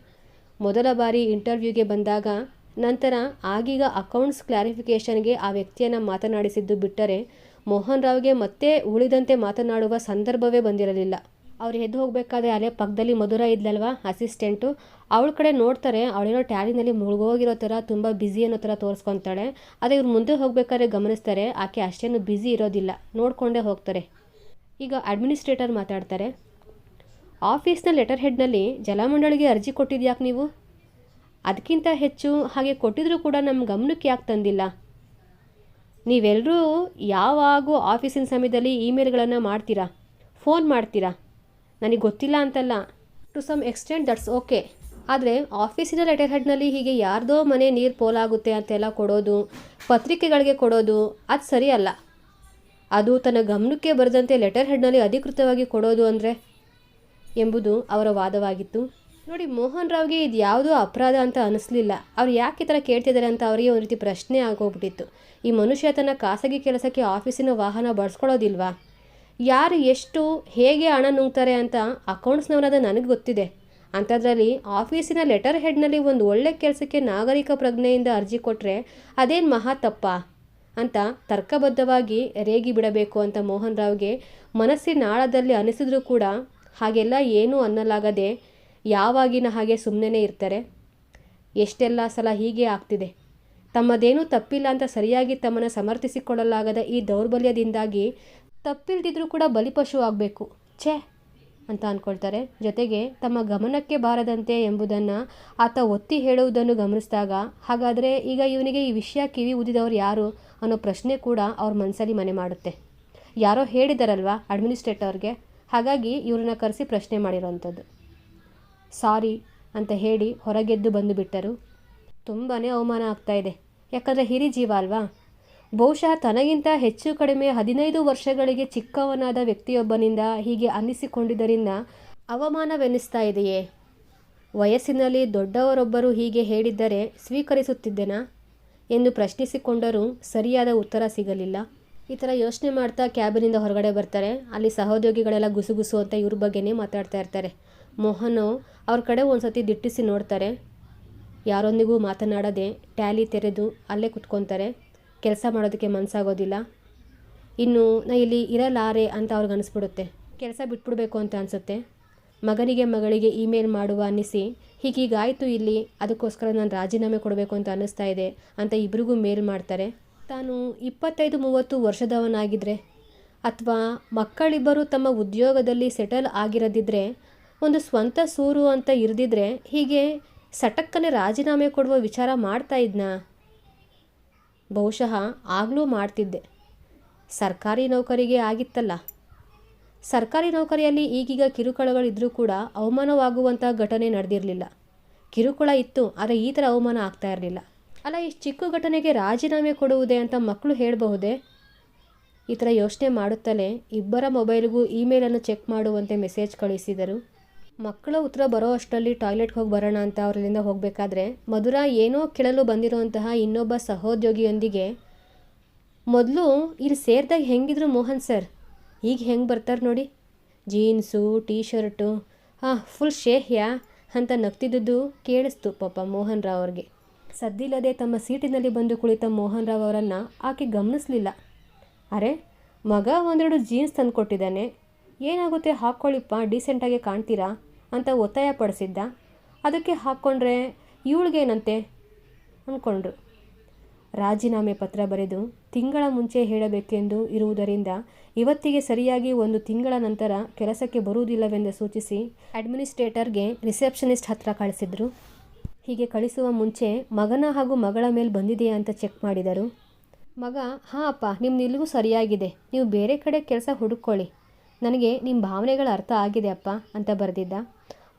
ಮೊದಲ ಬಾರಿ ಇಂಟರ್ವ್ಯೂಗೆ ಬಂದಾಗ ನಂತರ ಆಗೀಗ ಅಕೌಂಟ್ಸ್ ಕ್ಲಾರಿಫಿಕೇಷನ್ಗೆ ಆ ವ್ಯಕ್ತಿಯನ್ನು ಮಾತನಾಡಿಸಿದ್ದು ಬಿಟ್ಟರೆ ಮೋಹನ್ ರಾವ್ಗೆ ಮತ್ತೆ ಉಳಿದಂತೆ ಮಾತನಾಡುವ ಸಂದರ್ಭವೇ ಬಂದಿರಲಿಲ್ಲ. ಅವ್ರು ಎದ್ದು ಹೋಗಬೇಕಾದ್ರೆ ಅಲ್ಲೇ ಪಕ್ಕದಲ್ಲಿ ಮಧುರ ಇದ್ಲಲ್ವಾ ಅಸಿಸ್ಟೆಂಟು? ಅವಳ ಕಡೆ ನೋಡ್ತಾರೆ ಅವಳೇನೋ ಟ್ಯಾಲಿನಲ್ಲಿ ಮುಳುಗೋಗಿರೋ ಥರ, ತುಂಬ ಬ್ಯುಸಿ ಅನ್ನೋ ಥರ ತೋರಿಸ್ಕೊತಾಳೆ. ಅದೇ ಇವ್ರು ಮುಂದೆ ಹೋಗಬೇಕಾದ್ರೆ ಗಮನಿಸ್ತಾರೆ, ಆಕೆ ಅಷ್ಟೇನು ಬ್ಯುಸಿ ಇರೋದಿಲ್ಲ. ನೋಡಿಕೊಂಡೇ ಹೋಗ್ತಾರೆ. ಈಗ ಅಡ್ಮಿನಿಸ್ಟ್ರೇಟರ್ ಮಾತಾಡ್ತಾರೆ. ಆಫೀಸ್ನ ಲೆಟರ್ ಹೆಡ್ನಲ್ಲಿ ಜಲಮಂಡಳಿಗೆ ಅರ್ಜಿ ಕೊಟ್ಟಿದ್ಯಾಕೆ ನೀವು? ಅದಕ್ಕಿಂತ ಹೆಚ್ಚು ಹಾಗೆ ಕೊಟ್ಟಿದ್ರೂ ಕೂಡ ನಮ್ಮ ಗಮನಕ್ಕೆ ಯಾಕೆ ತಂದಿಲ್ಲ? ನೀವೆಲ್ಲರೂ ಯಾವಾಗೂ ಆಫೀಸಿನ ಸಮಯದಲ್ಲಿ ಇಮೇಲ್ಗಳನ್ನು ಮಾಡ್ತೀರಾ? ಫೋನ್ ಮಾಡ್ತೀರಾ? ನನಗೆ ಗೊತ್ತಿಲ್ಲ ಅಂತಲ್ಲ. To some extent that's okay ಆದರೆ ಆಫೀಸಿನ ಲೆಟರ್ ಹೆಡ್ನಲ್ಲಿ ಹೀಗೆ ಯಾರ್ದೋ ಮನೆ ನೀರು ಪೋಲಾಗುತ್ತೆ ಅಂತೆಲ್ಲ ಕೊಡೋದು, ಪತ್ರಿಕೆಗಳಿಗೆ ಕೊಡೋದು, ಅದು ಸರಿಯಲ್ಲ. ಅದು ತನ್ನ ಗಮನಕ್ಕೆ ಬರದಂತೆ ಲೆಟರ್ ಹೆಡ್ನಲ್ಲಿ ಅಧಿಕೃತವಾಗಿ ಕೊಡೋದು ಅಂದರೆ ಎಂಬುದು ಅವರ ವಾದವಾಗಿತ್ತು. ನೋಡಿ, ಮೋಹನ್ ರಾವ್ಗೆ ಇದು ಯಾವುದೋ ಅಪರಾಧ ಅಂತ ಅನಿಸ್ಲಿಲ್ಲ. ಅವ್ರು ಯಾಕೆ ಈ ಥರ ಕೇಳ್ತಿದ್ದಾರೆ ಅಂತ ಅವರಿಗೆ ಒಂದು ರೀತಿ ಪ್ರಶ್ನೆ ಆಗೋಗ್ಬಿಟ್ಟಿತ್ತು. ಈ ಮನುಷ್ಯ ತನ್ನ ಖಾಸಗಿ ಕೆಲಸಕ್ಕೆ ಆಫೀಸಿನ ವಾಹನ ಬಳಸ್ಕೊಳ್ಳೋದಿಲ್ವಾ? ಯಾರು ಎಷ್ಟು, ಹೇಗೆ ಹಣ ನುಂಗ್ತಾರೆ ಅಂತ ಅಕೌಂಟ್ಸ್ನವರಾದ ನನಗೆ ಗೊತ್ತಿದೆ. ಅಂಥದ್ರಲ್ಲಿ ಆಫೀಸಿನ ಲೆಟರ್ ಹೆಡ್ನಲ್ಲಿ ಒಂದು ಒಳ್ಳೆ ಕೆಲಸಕ್ಕೆ ನಾಗರಿಕ ಪ್ರಜ್ಞೆಯಿಂದ ಅರ್ಜಿ ಕೊಟ್ಟರೆ ಅದೇನು ಮಹಾ ತಪ್ಪಾ? ಅಂತ ತರ್ಕಬದ್ಧವಾಗಿ ರೇಗಿ ಬಿಡಬೇಕು ಅಂತ ಮೋಹನ್ ರಾವ್ಗೆ ಮನಸ್ಸಿನ ಆಳದಲ್ಲಿ ಅನಿಸಿದ್ರೂ ಕೂಡ ಹಾಗೆಲ್ಲ ಏನೂ ಅನ್ನಲಾಗದೆ ಯಾವಾಗಿನ ಹಾಗೆ ಸುಮ್ಮನೆ ಇರ್ತಾರೆ. ಎಷ್ಟೆಲ್ಲ ಸಲ ಹೀಗೆ ಆಗ್ತಿದೆ. ತಮ್ಮದೇನೂ ತಪ್ಪಿಲ್ಲ ಅಂತ ಸರಿಯಾಗಿ ತಮ್ಮನ್ನು ಸಮರ್ಥಿಸಿಕೊಳ್ಳಲಾಗದ ಈ ದೌರ್ಬಲ್ಯದಿಂದಾಗಿ ತಪ್ಪಿಲ್ದಿದ್ರೂ ಕೂಡ ಬಲಿಪಶು ಆಗಬೇಕು. ಛೇ! ಅಂತ ಅಂದ್ಕೊಳ್ತಾರೆ ಜೊತೆಗೆ ತಮ್ಮ ಗಮನಕ್ಕೆ ಬಾರದಂತೆ ಎಂಬುದನ್ನು ಆತ ಒತ್ತಿ ಹೇಳುವುದನ್ನು ಗಮನಿಸಿದಾಗ, ಹಾಗಾದರೆ ಈಗ ಇವನಿಗೆ ಈ ವಿಷಯ ಕಿವಿ ಊದಿದವರು ಯಾರು ಅನ್ನೋ ಪ್ರಶ್ನೆ ಕೂಡ ಅವ್ರ ಮನಸ್ಸಲ್ಲಿ ಮನೆ ಮಾಡುತ್ತೆ. ಯಾರೋ ಹೇಳಿದಾರಲ್ವಾ ಅಡ್ಮಿನಿಸ್ಟ್ರೇಟರ್ಗೆ? ಹಾಗಾಗಿ ಇವ್ರನ್ನ ಕರೆಸಿ ಪ್ರಶ್ನೆ ಮಾಡಿರೋವಂಥದ್ದು ಸಾರಿ ಅಂತ ಹೇಳಿ ಹೊರಗೆದ್ದು ಬಂದು ಬಿಟ್ಟರು. ತುಂಬಾ ಅವಮಾನ ಇದೆ. ಯಾಕಂದರೆ ಹಿರಿ ಜೀವ ಅಲ್ವಾ? ಬಹುಶಃ ತನಗಿಂತ ಹೆಚ್ಚು ಕಡಿಮೆ ಹದಿನೈದು ವರ್ಷಗಳಿಗೆ ಚಿಕ್ಕವನಾದ ವ್ಯಕ್ತಿಯೊಬ್ಬನಿಂದ ಹೀಗೆ ಅನ್ನಿಸಿಕೊಂಡಿದ್ದರಿಂದ ಅವಮಾನವೆನಿಸ್ತಾ ಇದೆಯೇ? ವಯಸ್ಸಿನಲ್ಲಿ ದೊಡ್ಡವರೊಬ್ಬರು ಹೀಗೆ ಹೇಳಿದ್ದರೆ ಸ್ವೀಕರಿಸುತ್ತಿದ್ದೆನಾ? ಎಂದು ಪ್ರಶ್ನಿಸಿಕೊಂಡರೂ ಸರಿಯಾದ ಉತ್ತರ ಸಿಗಲಿಲ್ಲ. ಈ ಥರ ಯೋಚನೆ ಮಾಡ್ತಾ ಕ್ಯಾಬಿನಿಂದ ಹೊರಗಡೆ ಬರ್ತಾರೆ. ಅಲ್ಲಿ ಸಹೋದ್ಯೋಗಿಗಳೆಲ್ಲ ಗುಸುಗುಸು ಅಂತ ಇವ್ರ ಬಗ್ಗೆನೇ ಮಾತಾಡ್ತಾ ಇರ್ತಾರೆ. ಮೋಹನು ಅವ್ರ ಕಡೆ ಒಂದು ಸತಿ ದಿಟ್ಟಿಸಿ ನೋಡ್ತಾರೆ. ಯಾರೊಂದಿಗೂ ಮಾತನಾಡದೆ ಟ್ಯಾಲಿ ತೆರೆದು ಅಲ್ಲೇ ಕುತ್ಕೊತಾರೆ. ಕೆಲಸ ಮಾಡೋದಕ್ಕೆ ಮನಸ್ಸಾಗೋದಿಲ್ಲ ಇನ್ನು ನಾ ಇಲ್ಲಿ ಇರಲಾರೆ ಅಂತ ಅವ್ರಿಗೆ ಅನಿಸ್ಬಿಡುತ್ತೆ. ಕೆಲಸ ಬಿಟ್ಬಿಡ್ಬೇಕು ಅಂತ ಅನಿಸುತ್ತೆ. ಮಗನಿಗೆ ಮಗಳಿಗೆ ಇಮೇಲ್ ಮಾಡುವ ಅನ್ನಿಸಿ, ಹೀಗೀಗಾಯಿತು ಇಲ್ಲಿ, ಅದಕ್ಕೋಸ್ಕರ ನಾನು ರಾಜೀನಾಮೆ ಕೊಡಬೇಕು ಅಂತ ಅನ್ನಿಸ್ತಾ ಇದೆ ಅಂತ ಇಬ್ಬರಿಗೂ ಮೇಲ್ ಮಾಡ್ತಾರೆ. ತಾನು ಇಪ್ಪತ್ತೈದು ಮೂವತ್ತು ವರ್ಷದವನಾಗಿದ್ದರೆ ಅಥವಾ ಮಕ್ಕಳಿಬ್ಬರು ತಮ್ಮ ಉದ್ಯೋಗದಲ್ಲಿ ಸೆಟಲ್ ಆಗಿರದಿದ್ದರೆ ಒಂದು ಸ್ವಂತ ಸೂರು ಅಂತ ಇರದಿದ್ರೆ ಹೀಗೆ ಸಟಕ್ಕನೆ ರಾಜೀನಾಮೆ ಕೊಡುವ ವಿಚಾರ ಮಾಡ್ತಾ ಇದ್ನಾ? ಬಹುಶಃ ಆಗಲೂ ಮಾಡ್ತಿದ್ದೆ. ಸರ್ಕಾರಿ ನೌಕರಿಗೆ ಆಗಿತ್ತಲ್ಲ. ಸರ್ಕಾರಿ ನೌಕರಿಯಲ್ಲಿ ಈಗೀಗ ಕಿರುಕುಳಗಳಿದ್ದರೂ ಕೂಡ ಅವಮಾನವಾಗುವಂಥ ಘಟನೆ ನಡೆದಿರಲಿಲ್ಲ. ಕಿರುಕುಳ ಇತ್ತು, ಆದರೆ ಈ ಥರ ಅವಮಾನ ಆಗ್ತಾ ಇರಲಿಲ್ಲ. ಅಲ್ಲ ಈ ಚಿಕ್ಕ ಘಟನೆಗೆ ರಾಜೀನಾಮೆ ಕೊಡುವುದೇ ಅಂತ ಮಕ್ಕಳು ಹೇಳಬಹುದೇ? ಈ ಥರ ಯೋಚನೆ ಮಾಡುತ್ತಲೇ ಇಬ್ಬರ ಮೊಬೈಲ್ಗೂ ಇಮೇಲನ್ನು ಚೆಕ್ ಮಾಡುವಂತೆ ಮೆಸೇಜ್ ಕಳಿಸಿದರು. ಮಕ್ಕಳ ಉತ್ತರ ಬರೋ ಅಷ್ಟರಲ್ಲಿ ಟಾಯ್ಲೆಟ್ಗೆ ಹೋಗಿ ಬರೋಣ ಅಂತ ಅವರಲ್ಲಿಂದ ಹೋಗಬೇಕಾದ್ರೆ ಮಧುರ ಏನೋ ಕೇಳಲು ಬಂದಿರುವಂತಹ ಇನ್ನೊಬ್ಬ ಸಹೋದ್ಯೋಗಿಯೊಂದಿಗೆ, ಮೊದಲು ಇಲ್ಲಿ ಸೇರಿದಾಗ ಹೆಂಗಿದ್ರು ಮೋಹನ್ ಸರ್? ಈಗ ಹೆಂಗೆ ಬರ್ತಾರೆ ನೋಡಿ? ಜೀನ್ಸು ಟೀ ಶರ್ಟು ಹಾಂ ಫುಲ್ ಶೇಹ್ಯ ಅಂತ ನಗ್ತಿದ್ದುದು ಕೇಳಿಸ್ತು ಪಾಪ ಮೋಹನ್ ರಾವ್ ಅವ್ರಿಗೆ. ಸದ್ದಿಲ್ಲದೆ ತಮ್ಮ ಸೀಟಿನಲ್ಲಿ ಬಂದು ಕುಳಿತ ಮೋಹನ್ ರಾವ್ ಅವರನ್ನು ಆಕೆ ಗಮನಿಸಲಿಲ್ಲ. ಅರೆ, ಮಗ ಒಂದೆರಡು ಜೀನ್ಸ್ ತಂದುಕೊಟ್ಟಿದ್ದಾನೆ. ಏನಾಗುತ್ತೆ ಹಾಕ್ಕೊಳ್ಳಿಪ್ಪ ಡೀಸೆಂಟಾಗಿ ಕಾಣ್ತೀರಾ? ಅಂತ ಒತ್ತಾಯ ಪಡಿಸಿದ್ದ. ಅದಕ್ಕೆ ಹಾಕ್ಕೊಂಡ್ರೆ ಇವಳಿಗೇನಂತೆ ಅಂದ್ಕೊಂಡ್ರು ರಾಜೀನಾಮೆ ಪತ್ರ ಬರೆದು ತಿಂಗಳ ಮುಂಚೆ ಹೇಳಬೇಕೆಂದು ಇರುವುದರಿಂದ ಇವತ್ತಿಗೆ ಸರಿಯಾಗಿ ಒಂದು ತಿಂಗಳ ನಂತರ ಕೆಲಸಕ್ಕೆ ಬರುವುದಿಲ್ಲವೆಂದು ಸೂಚಿಸಿ ಅಡ್ಮಿನಿಸ್ಟ್ರೇಟರ್ಗೆ ರಿಸೆಪ್ಷನಿಸ್ಟ್ ಹತ್ರ ಕಳಿಸಿದ್ರು. ಹೀಗೆ ಕಳಿಸುವ ಮುಂಚೆ ಮಗನ ಹಾಗೂ ಮಗಳ ಮೇಲೆ ಬಂದಿದೆಯಾ ಅಂತ ಚೆಕ್ ಮಾಡಿದರು. ಮಗ, ಹಾಂ ಅಪ್ಪ ನಿಮ್ಮ ನಿಲುವು ಸರಿಯಾಗಿದೆ. ನೀವು ಬೇರೆ ಕಡೆ ಕೆಲಸ ಹುಡುಕೊಳ್ಳಿ ನನಗೆ ನಿಮ್ಮ ಭಾವನೆಗಳ ಅರ್ಥ ಆಗಿದೆ ಅಪ್ಪ ಅಂತ ಬರೆದಿದ್ದ.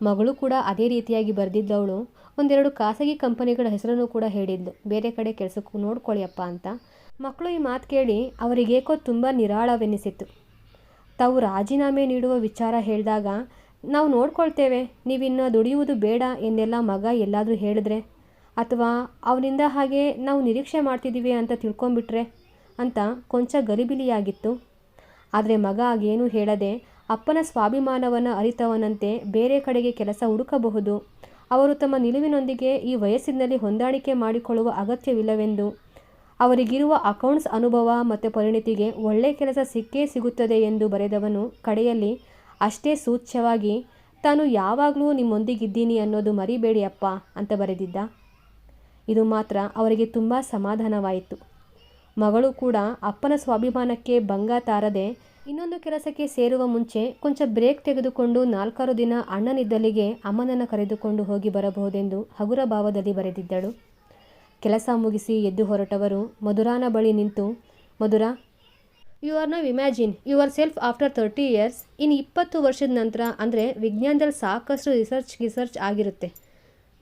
ಮಗಳು ಕೂಡ ಅದೇ ರೀತಿಯಾಗಿ ಬರೆದಿದ್ದವಳು. ಒಂದೆರಡು ಖಾಸಗಿ ಕಂಪನಿಗಳ ಹೆಸರನ್ನು ಕೂಡ ಹೇಳಿದ್ಲು. ಬೇರೆ ಕಡೆ ಕೆಲಸಕ್ಕೂ ನೋಡ್ಕೊಳ್ಳಿ ಅಪ್ಪ ಅಂತ. ಮಕ್ಕಳು ಈ ಮಾತು ಕೇಳಿ ಅವರಿಗೇಕೋ ತುಂಬ ನಿರಾಳವೆನಿಸಿತ್ತು. ತಾವು ರಾಜೀನಾಮೆ ನೀಡುವ ವಿಚಾರ ಹೇಳಿದಾಗ, ನಾವು ನೋಡ್ಕೊಳ್ತೇವೆ. ನೀವಿನ್ನು ದುಡಿಯುವುದು ಬೇಡ ಎಂದೆಲ್ಲ ಮಗ ಎಲ್ಲಾದರೂ ಹೇಳಿದ್ರೆ? ಅಥವಾ ಅವನಿಂದ ಹಾಗೆ ನಾವು ನಿರೀಕ್ಷೆ ಮಾಡ್ತಿದ್ದೀವಿ ಅಂತ ತಿಳ್ಕೊಂಬಿಟ್ರೆ ಅಂತ ಕೊಂಚ ಗಲಿಬಿಲಿಯಾಗಿತ್ತು. ಆದರೆ ಮಗ ಆಗೇನೂ ಹೇಳದೆ ಅಪ್ಪನ ಸ್ವಾಭಿಮಾನವನ್ನು ಅರಿತವನಂತೆ ಬೇರೆ ಕಡೆಗೆ ಕೆಲಸ ಹುಡುಕಬಹುದು. ಅವರು ತಮ್ಮ ನಿಲುವಿನೊಂದಿಗೆ ಈ ವಯಸ್ಸಿನಲ್ಲಿ ಹೊಂದಾಣಿಕೆ ಮಾಡಿಕೊಳ್ಳುವ ಅಗತ್ಯವಿಲ್ಲವೆಂದು. ಅವರಿಗಿರುವ ಅಕೌಂಟ್ಸ್ ಅನುಭವ ಮತ್ತು ಪರಿಣಿತಿಗೆ ಒಳ್ಳೆಯ ಕೆಲಸ ಸಿಕ್ಕೇ ಸಿಗುತ್ತದೆ ಎಂದು ಬರೆದವನು ಕಡೆಯಲ್ಲಿ, ಅಷ್ಟೇ ಸೂಚ್ಯವಾಗಿ, ತಾನು ಯಾವಾಗಲೂ ನಿಮ್ಮೊಂದಿಗಿದ್ದೀನಿ ಅನ್ನೋದು ಮರಿಬೇಡಿ ಅಪ್ಪ ಅಂತ ಬರೆದಿದ್ದ. ಇದು ಮಾತ್ರ ಅವರಿಗೆ ತುಂಬ ಸಮಾಧಾನವಾಯಿತು. ಮಗಳು ಕೂಡ ಅಪ್ಪನ ಸ್ವಾಭಿಮಾನಕ್ಕೆ ಭಂಗ ತಾರದೆ ಇನ್ನೊಂದು ಕೆಲಸಕ್ಕೆ ಸೇರುವ ಮುಂಚೆ ಕೊಂಚ ಬ್ರೇಕ್ ತೆಗೆದುಕೊಂಡು ನಾಲ್ಕಾರು ದಿನ ಅಣ್ಣನಿದ್ದಲ್ಲಿಗೆ ಅಮ್ಮನನ್ನು ಕರೆದುಕೊಂಡು ಹೋಗಿ ಬರಬಹುದೆಂದು ಹಗುರ ಭಾವದಲ್ಲಿ ಬರೆದಿದ್ದಳು. ಕೆಲಸ ಮುಗಿಸಿ ಎದ್ದು ಹೊರಟವರು ಮಧುರಾನ ಬಳಿ ನಿಂತು, Madhura you are now imagine yourself after thirty years ಇನ್ನು ಇಪ್ಪತ್ತು ವರ್ಷದ ನಂತರ ಅಂದರೆ ವಿಜ್ಞಾನದಲ್ಲಿ ಸಾಕಷ್ಟು ರಿಸರ್ಚ್ ರಿಸರ್ಚ್ ಆಗಿರುತ್ತೆ.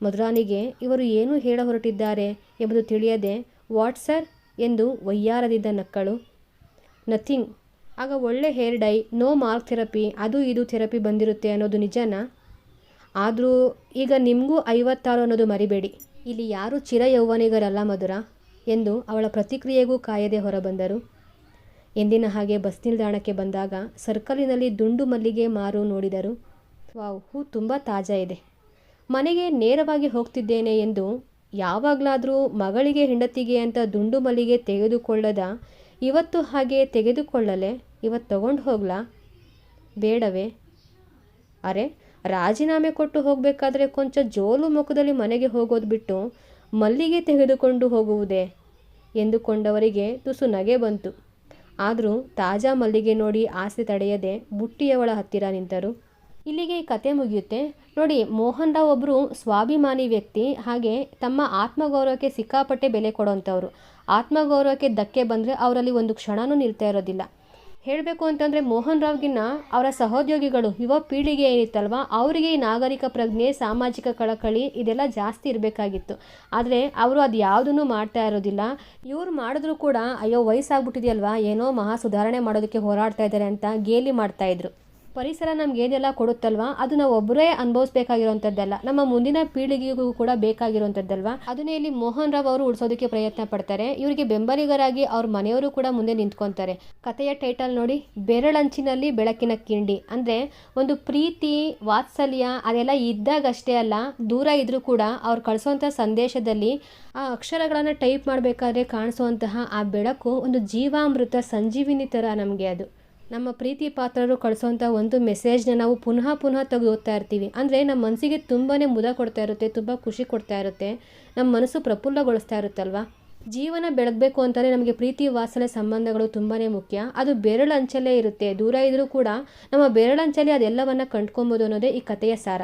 ಮಧುರಾನಿಗೆ, ಇವರು ಏನು ಹೇಳ ಹೊರಟಿದ್ದಾರೆ? ಎಂಬುದು ತಿಳಿಯದೆ, ವಾಟ್ ಸರ್ ಎಂದು ವಯ್ಯಾರದಿದ್ದ ನಕ್ಕಳು. ನಥಿಂಗ್. ಆಗ ಒಳ್ಳೆ hair dye, no mark therapy, ಅದು ಇದು ಥೆರಪಿ ಬಂದಿರುತ್ತೆ ಅನ್ನೋದು ನಿಜನಾ? ಆದರೂ ಈಗ ನಿಮಗೂ ಐವತ್ತಾರು ಅನ್ನೋದು ಮರಿಬೇಡಿ. ಇಲ್ಲಿ ಯಾರೂ ಚಿರ ಯೌವನಿಗರಲ್ಲ ಮಧುರ, ಎಂದು ಅವಳ ಪ್ರತಿಕ್ರಿಯೆಗೂ ಕಾಯದೆ ಹೊರಬಂದರು. ಎಂದಿನ ಹಾಗೆ ಬಸ್ ನಿಲ್ದಾಣಕ್ಕೆ ಬಂದಾಗ ಸರ್ಕಲಿನಲ್ಲಿ ದುಂಡು ಮಲ್ಲಿಗೆ ಮಾರು ನೋಡಿದರು. ವಾವ್, ಹೂ ತುಂಬ ತಾಜಾ ಇದೆ. ಮನೆಗೆ ನೇರವಾಗಿ ಹೋಗ್ತಿದ್ದೇನೆ ಎಂದು ಯಾವಾಗಲಾದರೂ ಮಗಳಿಗೆ ಹೆಂಡತಿಗೆ ಅಂತ ದುಂಡು ಮಲ್ಲಿಗೆ ತೆಗೆದುಕೊಳ್ಳದ? ಇವತ್ತು ಹಾಗೆ ತೆಗೆದುಕೊಳ್ಳಲೆ? ಇವತ್ತು ತಗೊಂಡು ಹೋಗ್ಲಾ? ಬೇಡವೇ? ಅರೆ, ರಾಜೀನಾಮೆ ಕೊಟ್ಟು ಹೋಗಬೇಕಾದ್ರೆ ಕೊಂಚ ಜೋಲು ಮುಖದಲ್ಲಿ ಮನೆಗೆ ಹೋಗೋದು ಬಿಟ್ಟು ಮಲ್ಲಿಗೆ ತೆಗೆದುಕೊಂಡು ಹೋಗುವುದೇ? ಎಂದುಕೊಂಡವರಿಗೆ ತುಸು ನಗೆ ಬಂತು. ಆದರೂ ತಾಜಾ ಮಲ್ಲಿಗೆ ನೋಡಿ ಆಸೆ ತಡೆಯದೆ ಬುಟ್ಟಿಯವಳ ಹತ್ತಿರ ನಿಂತರು. ಇಲ್ಲಿಗೆ ಈ ಕತೆ ಮುಗಿಯುತ್ತೆ. ನೋಡಿ, ಮೋಹನ್ ರಾವ್ ಒಬ್ಬರು ಸ್ವಾಭಿಮಾನಿ ವ್ಯಕ್ತಿ, ಹಾಗೆ ತಮ್ಮ ಆತ್ಮಗೌರವಕ್ಕೆ ಸಿಕ್ಕಾಪಟ್ಟೆ ಬೆಲೆ ಕೊಡೋವಂಥವ್ರು ಆತ್ಮಗೌರವಕ್ಕೆ ಧಕ್ಕೆ ಬಂದರೆ ಅವರಲ್ಲಿ ಒಂದು ಕ್ಷಣನೂ ನಿಲ್ತಾ ಇರೋದಿಲ್ಲ. ಹೇಳಬೇಕು ಅಂತಂದರೆ ಮೋಹನ್ ರಾವ್ಗಿನ್ನ ಅವರ ಸಹೋದ್ಯೋಗಿಗಳು, ಯುವ ಪೀಳಿಗೆ ಏನಿತ್ತಲ್ವ, ಅವರಿಗೆ ಈ ನಾಗರಿಕ ಪ್ರಜ್ಞೆ, ಸಾಮಾಜಿಕ ಕಳಕಳಿ ಇದೆಲ್ಲ ಜಾಸ್ತಿ ಇರಬೇಕಾಗಿತ್ತು. ಆದರೆ ಅವರು ಅದು ಯಾವುದನ್ನು ಮಾಡ್ತಾ ಇರೋದಿಲ್ಲ. ಇವ್ರು ಮಾಡಿದ್ರು ಕೂಡ, ಅಯ್ಯೋ, ವಯಸ್ಸಾಗ್ಬಿಟ್ಟಿದೆಯಲ್ವಾ, ಏನೋ ಮಹಾ ಸುಧಾರಣೆ ಮಾಡೋದಕ್ಕೆ ಹೋರಾಡ್ತಾ ಇದ್ದಾರೆ ಅಂತ ಗೇಲಿ ಮಾಡ್ತಾ ಇದ್ರು. ಪರಿಸರ ನಮ್ಗೆ ಏನೆಲ್ಲ ಕೊಡುತ್ತಲ್ವಾ? ಅದು ನಾವು ಒಬ್ಬರೇ ಅನುಭವಿಸ್ಬೇಕಾಗಿರುವಂಥದ್ದಲ್ಲ. ನಮ್ಮ ಮುಂದಿನ ಪೀಳಿಗೆಗೂ ಕೂಡ ಬೇಕಾಗಿರುವಂಥದ್ದಲ್ವಾ? ಅದನ್ನೇ ಇಲ್ಲಿ ಮೋಹನ್ ರಾವ್ ಅವರು ಉಳಿಸೋದಕ್ಕೆ ಪ್ರಯತ್ನ ಪಡ್ತಾರೆ. ಇವರಿಗೆ ಬೆಂಬಲಿಗರಾಗಿ ಅವ್ರ ಮನೆಯವರು ಕೂಡ ಮುಂದೆ ನಿಂತ್ಕೊತಾರೆ. ಕಥೆಯ ಟೈಟಲ್ ನೋಡಿ ಬೆರಳಂಚಿನಲ್ಲಿ ಬೆಳಕಿನ ಕಿಂಡಿ. ಅಂದರೆ ಒಂದು ಪ್ರೀತಿ, ವಾತ್ಸಲ್ಯ, ಅದೆಲ್ಲ ಇದ್ದಾಗಷ್ಟೇ ಅಲ್ಲ, ದೂರ ಇದ್ರೂ ಕೂಡ ಅವ್ರು ಕಳಿಸುವಂಥ ಸಂದೇಶದಲ್ಲಿ ಆ ಅಕ್ಷರಗಳನ್ನು ಟೈಪ್ ಮಾಡಬೇಕಾದ್ರೆ ಕಾಣಿಸುವಂತಹ ಆ ಬೆಳಕು ಒಂದು ಜೀವಾಮೃತ ಸಂಜೀವಿನಿ ಥರ ನಮಗೆ ಅದು. ನಮ್ಮ ಪ್ರೀತಿ ಪಾತ್ರರು ಕಳಿಸೋಂಥ ಒಂದು ಮೆಸೇಜ್ನ ನಾವು ಪುನಃ ಪುನಃ ತೆಗೆದು ಇರ್ತೀವಿ. ಅಂದರೆ ನಮ್ಮ ಮನಸ್ಸಿಗೆ ತುಂಬಾ ಮುದ ಕೊಡ್ತಾ ಇರುತ್ತೆ, ತುಂಬ ಖುಷಿ ಕೊಡ್ತಾ ಇರುತ್ತೆ, ನಮ್ಮ ಮನಸ್ಸು ಪ್ರಫುಲ್ಲಗೊಳಿಸ್ತಾ ಇರುತ್ತಲ್ವ? ಜೀವನ ಬೆಳಗಬೇಕು ಅಂತಲೇ ನಮಗೆ ಪ್ರೀತಿ ವಾಸನೆ, ಸಂಬಂಧಗಳು ತುಂಬಾ ಮುಖ್ಯ. ಅದು ಬೆರಳಂಚಲೇ ಇರುತ್ತೆ. ದೂರ ಇದ್ದರೂ ಕೂಡ ನಮ್ಮ ಬೆರಳಂಚಲ್ಲಿ ಅದೆಲ್ಲವನ್ನು ಕಂಡ್ಕೊಬೋದು ಅನ್ನೋದೇ ಈ ಕಥೆಯ ಸಾರ.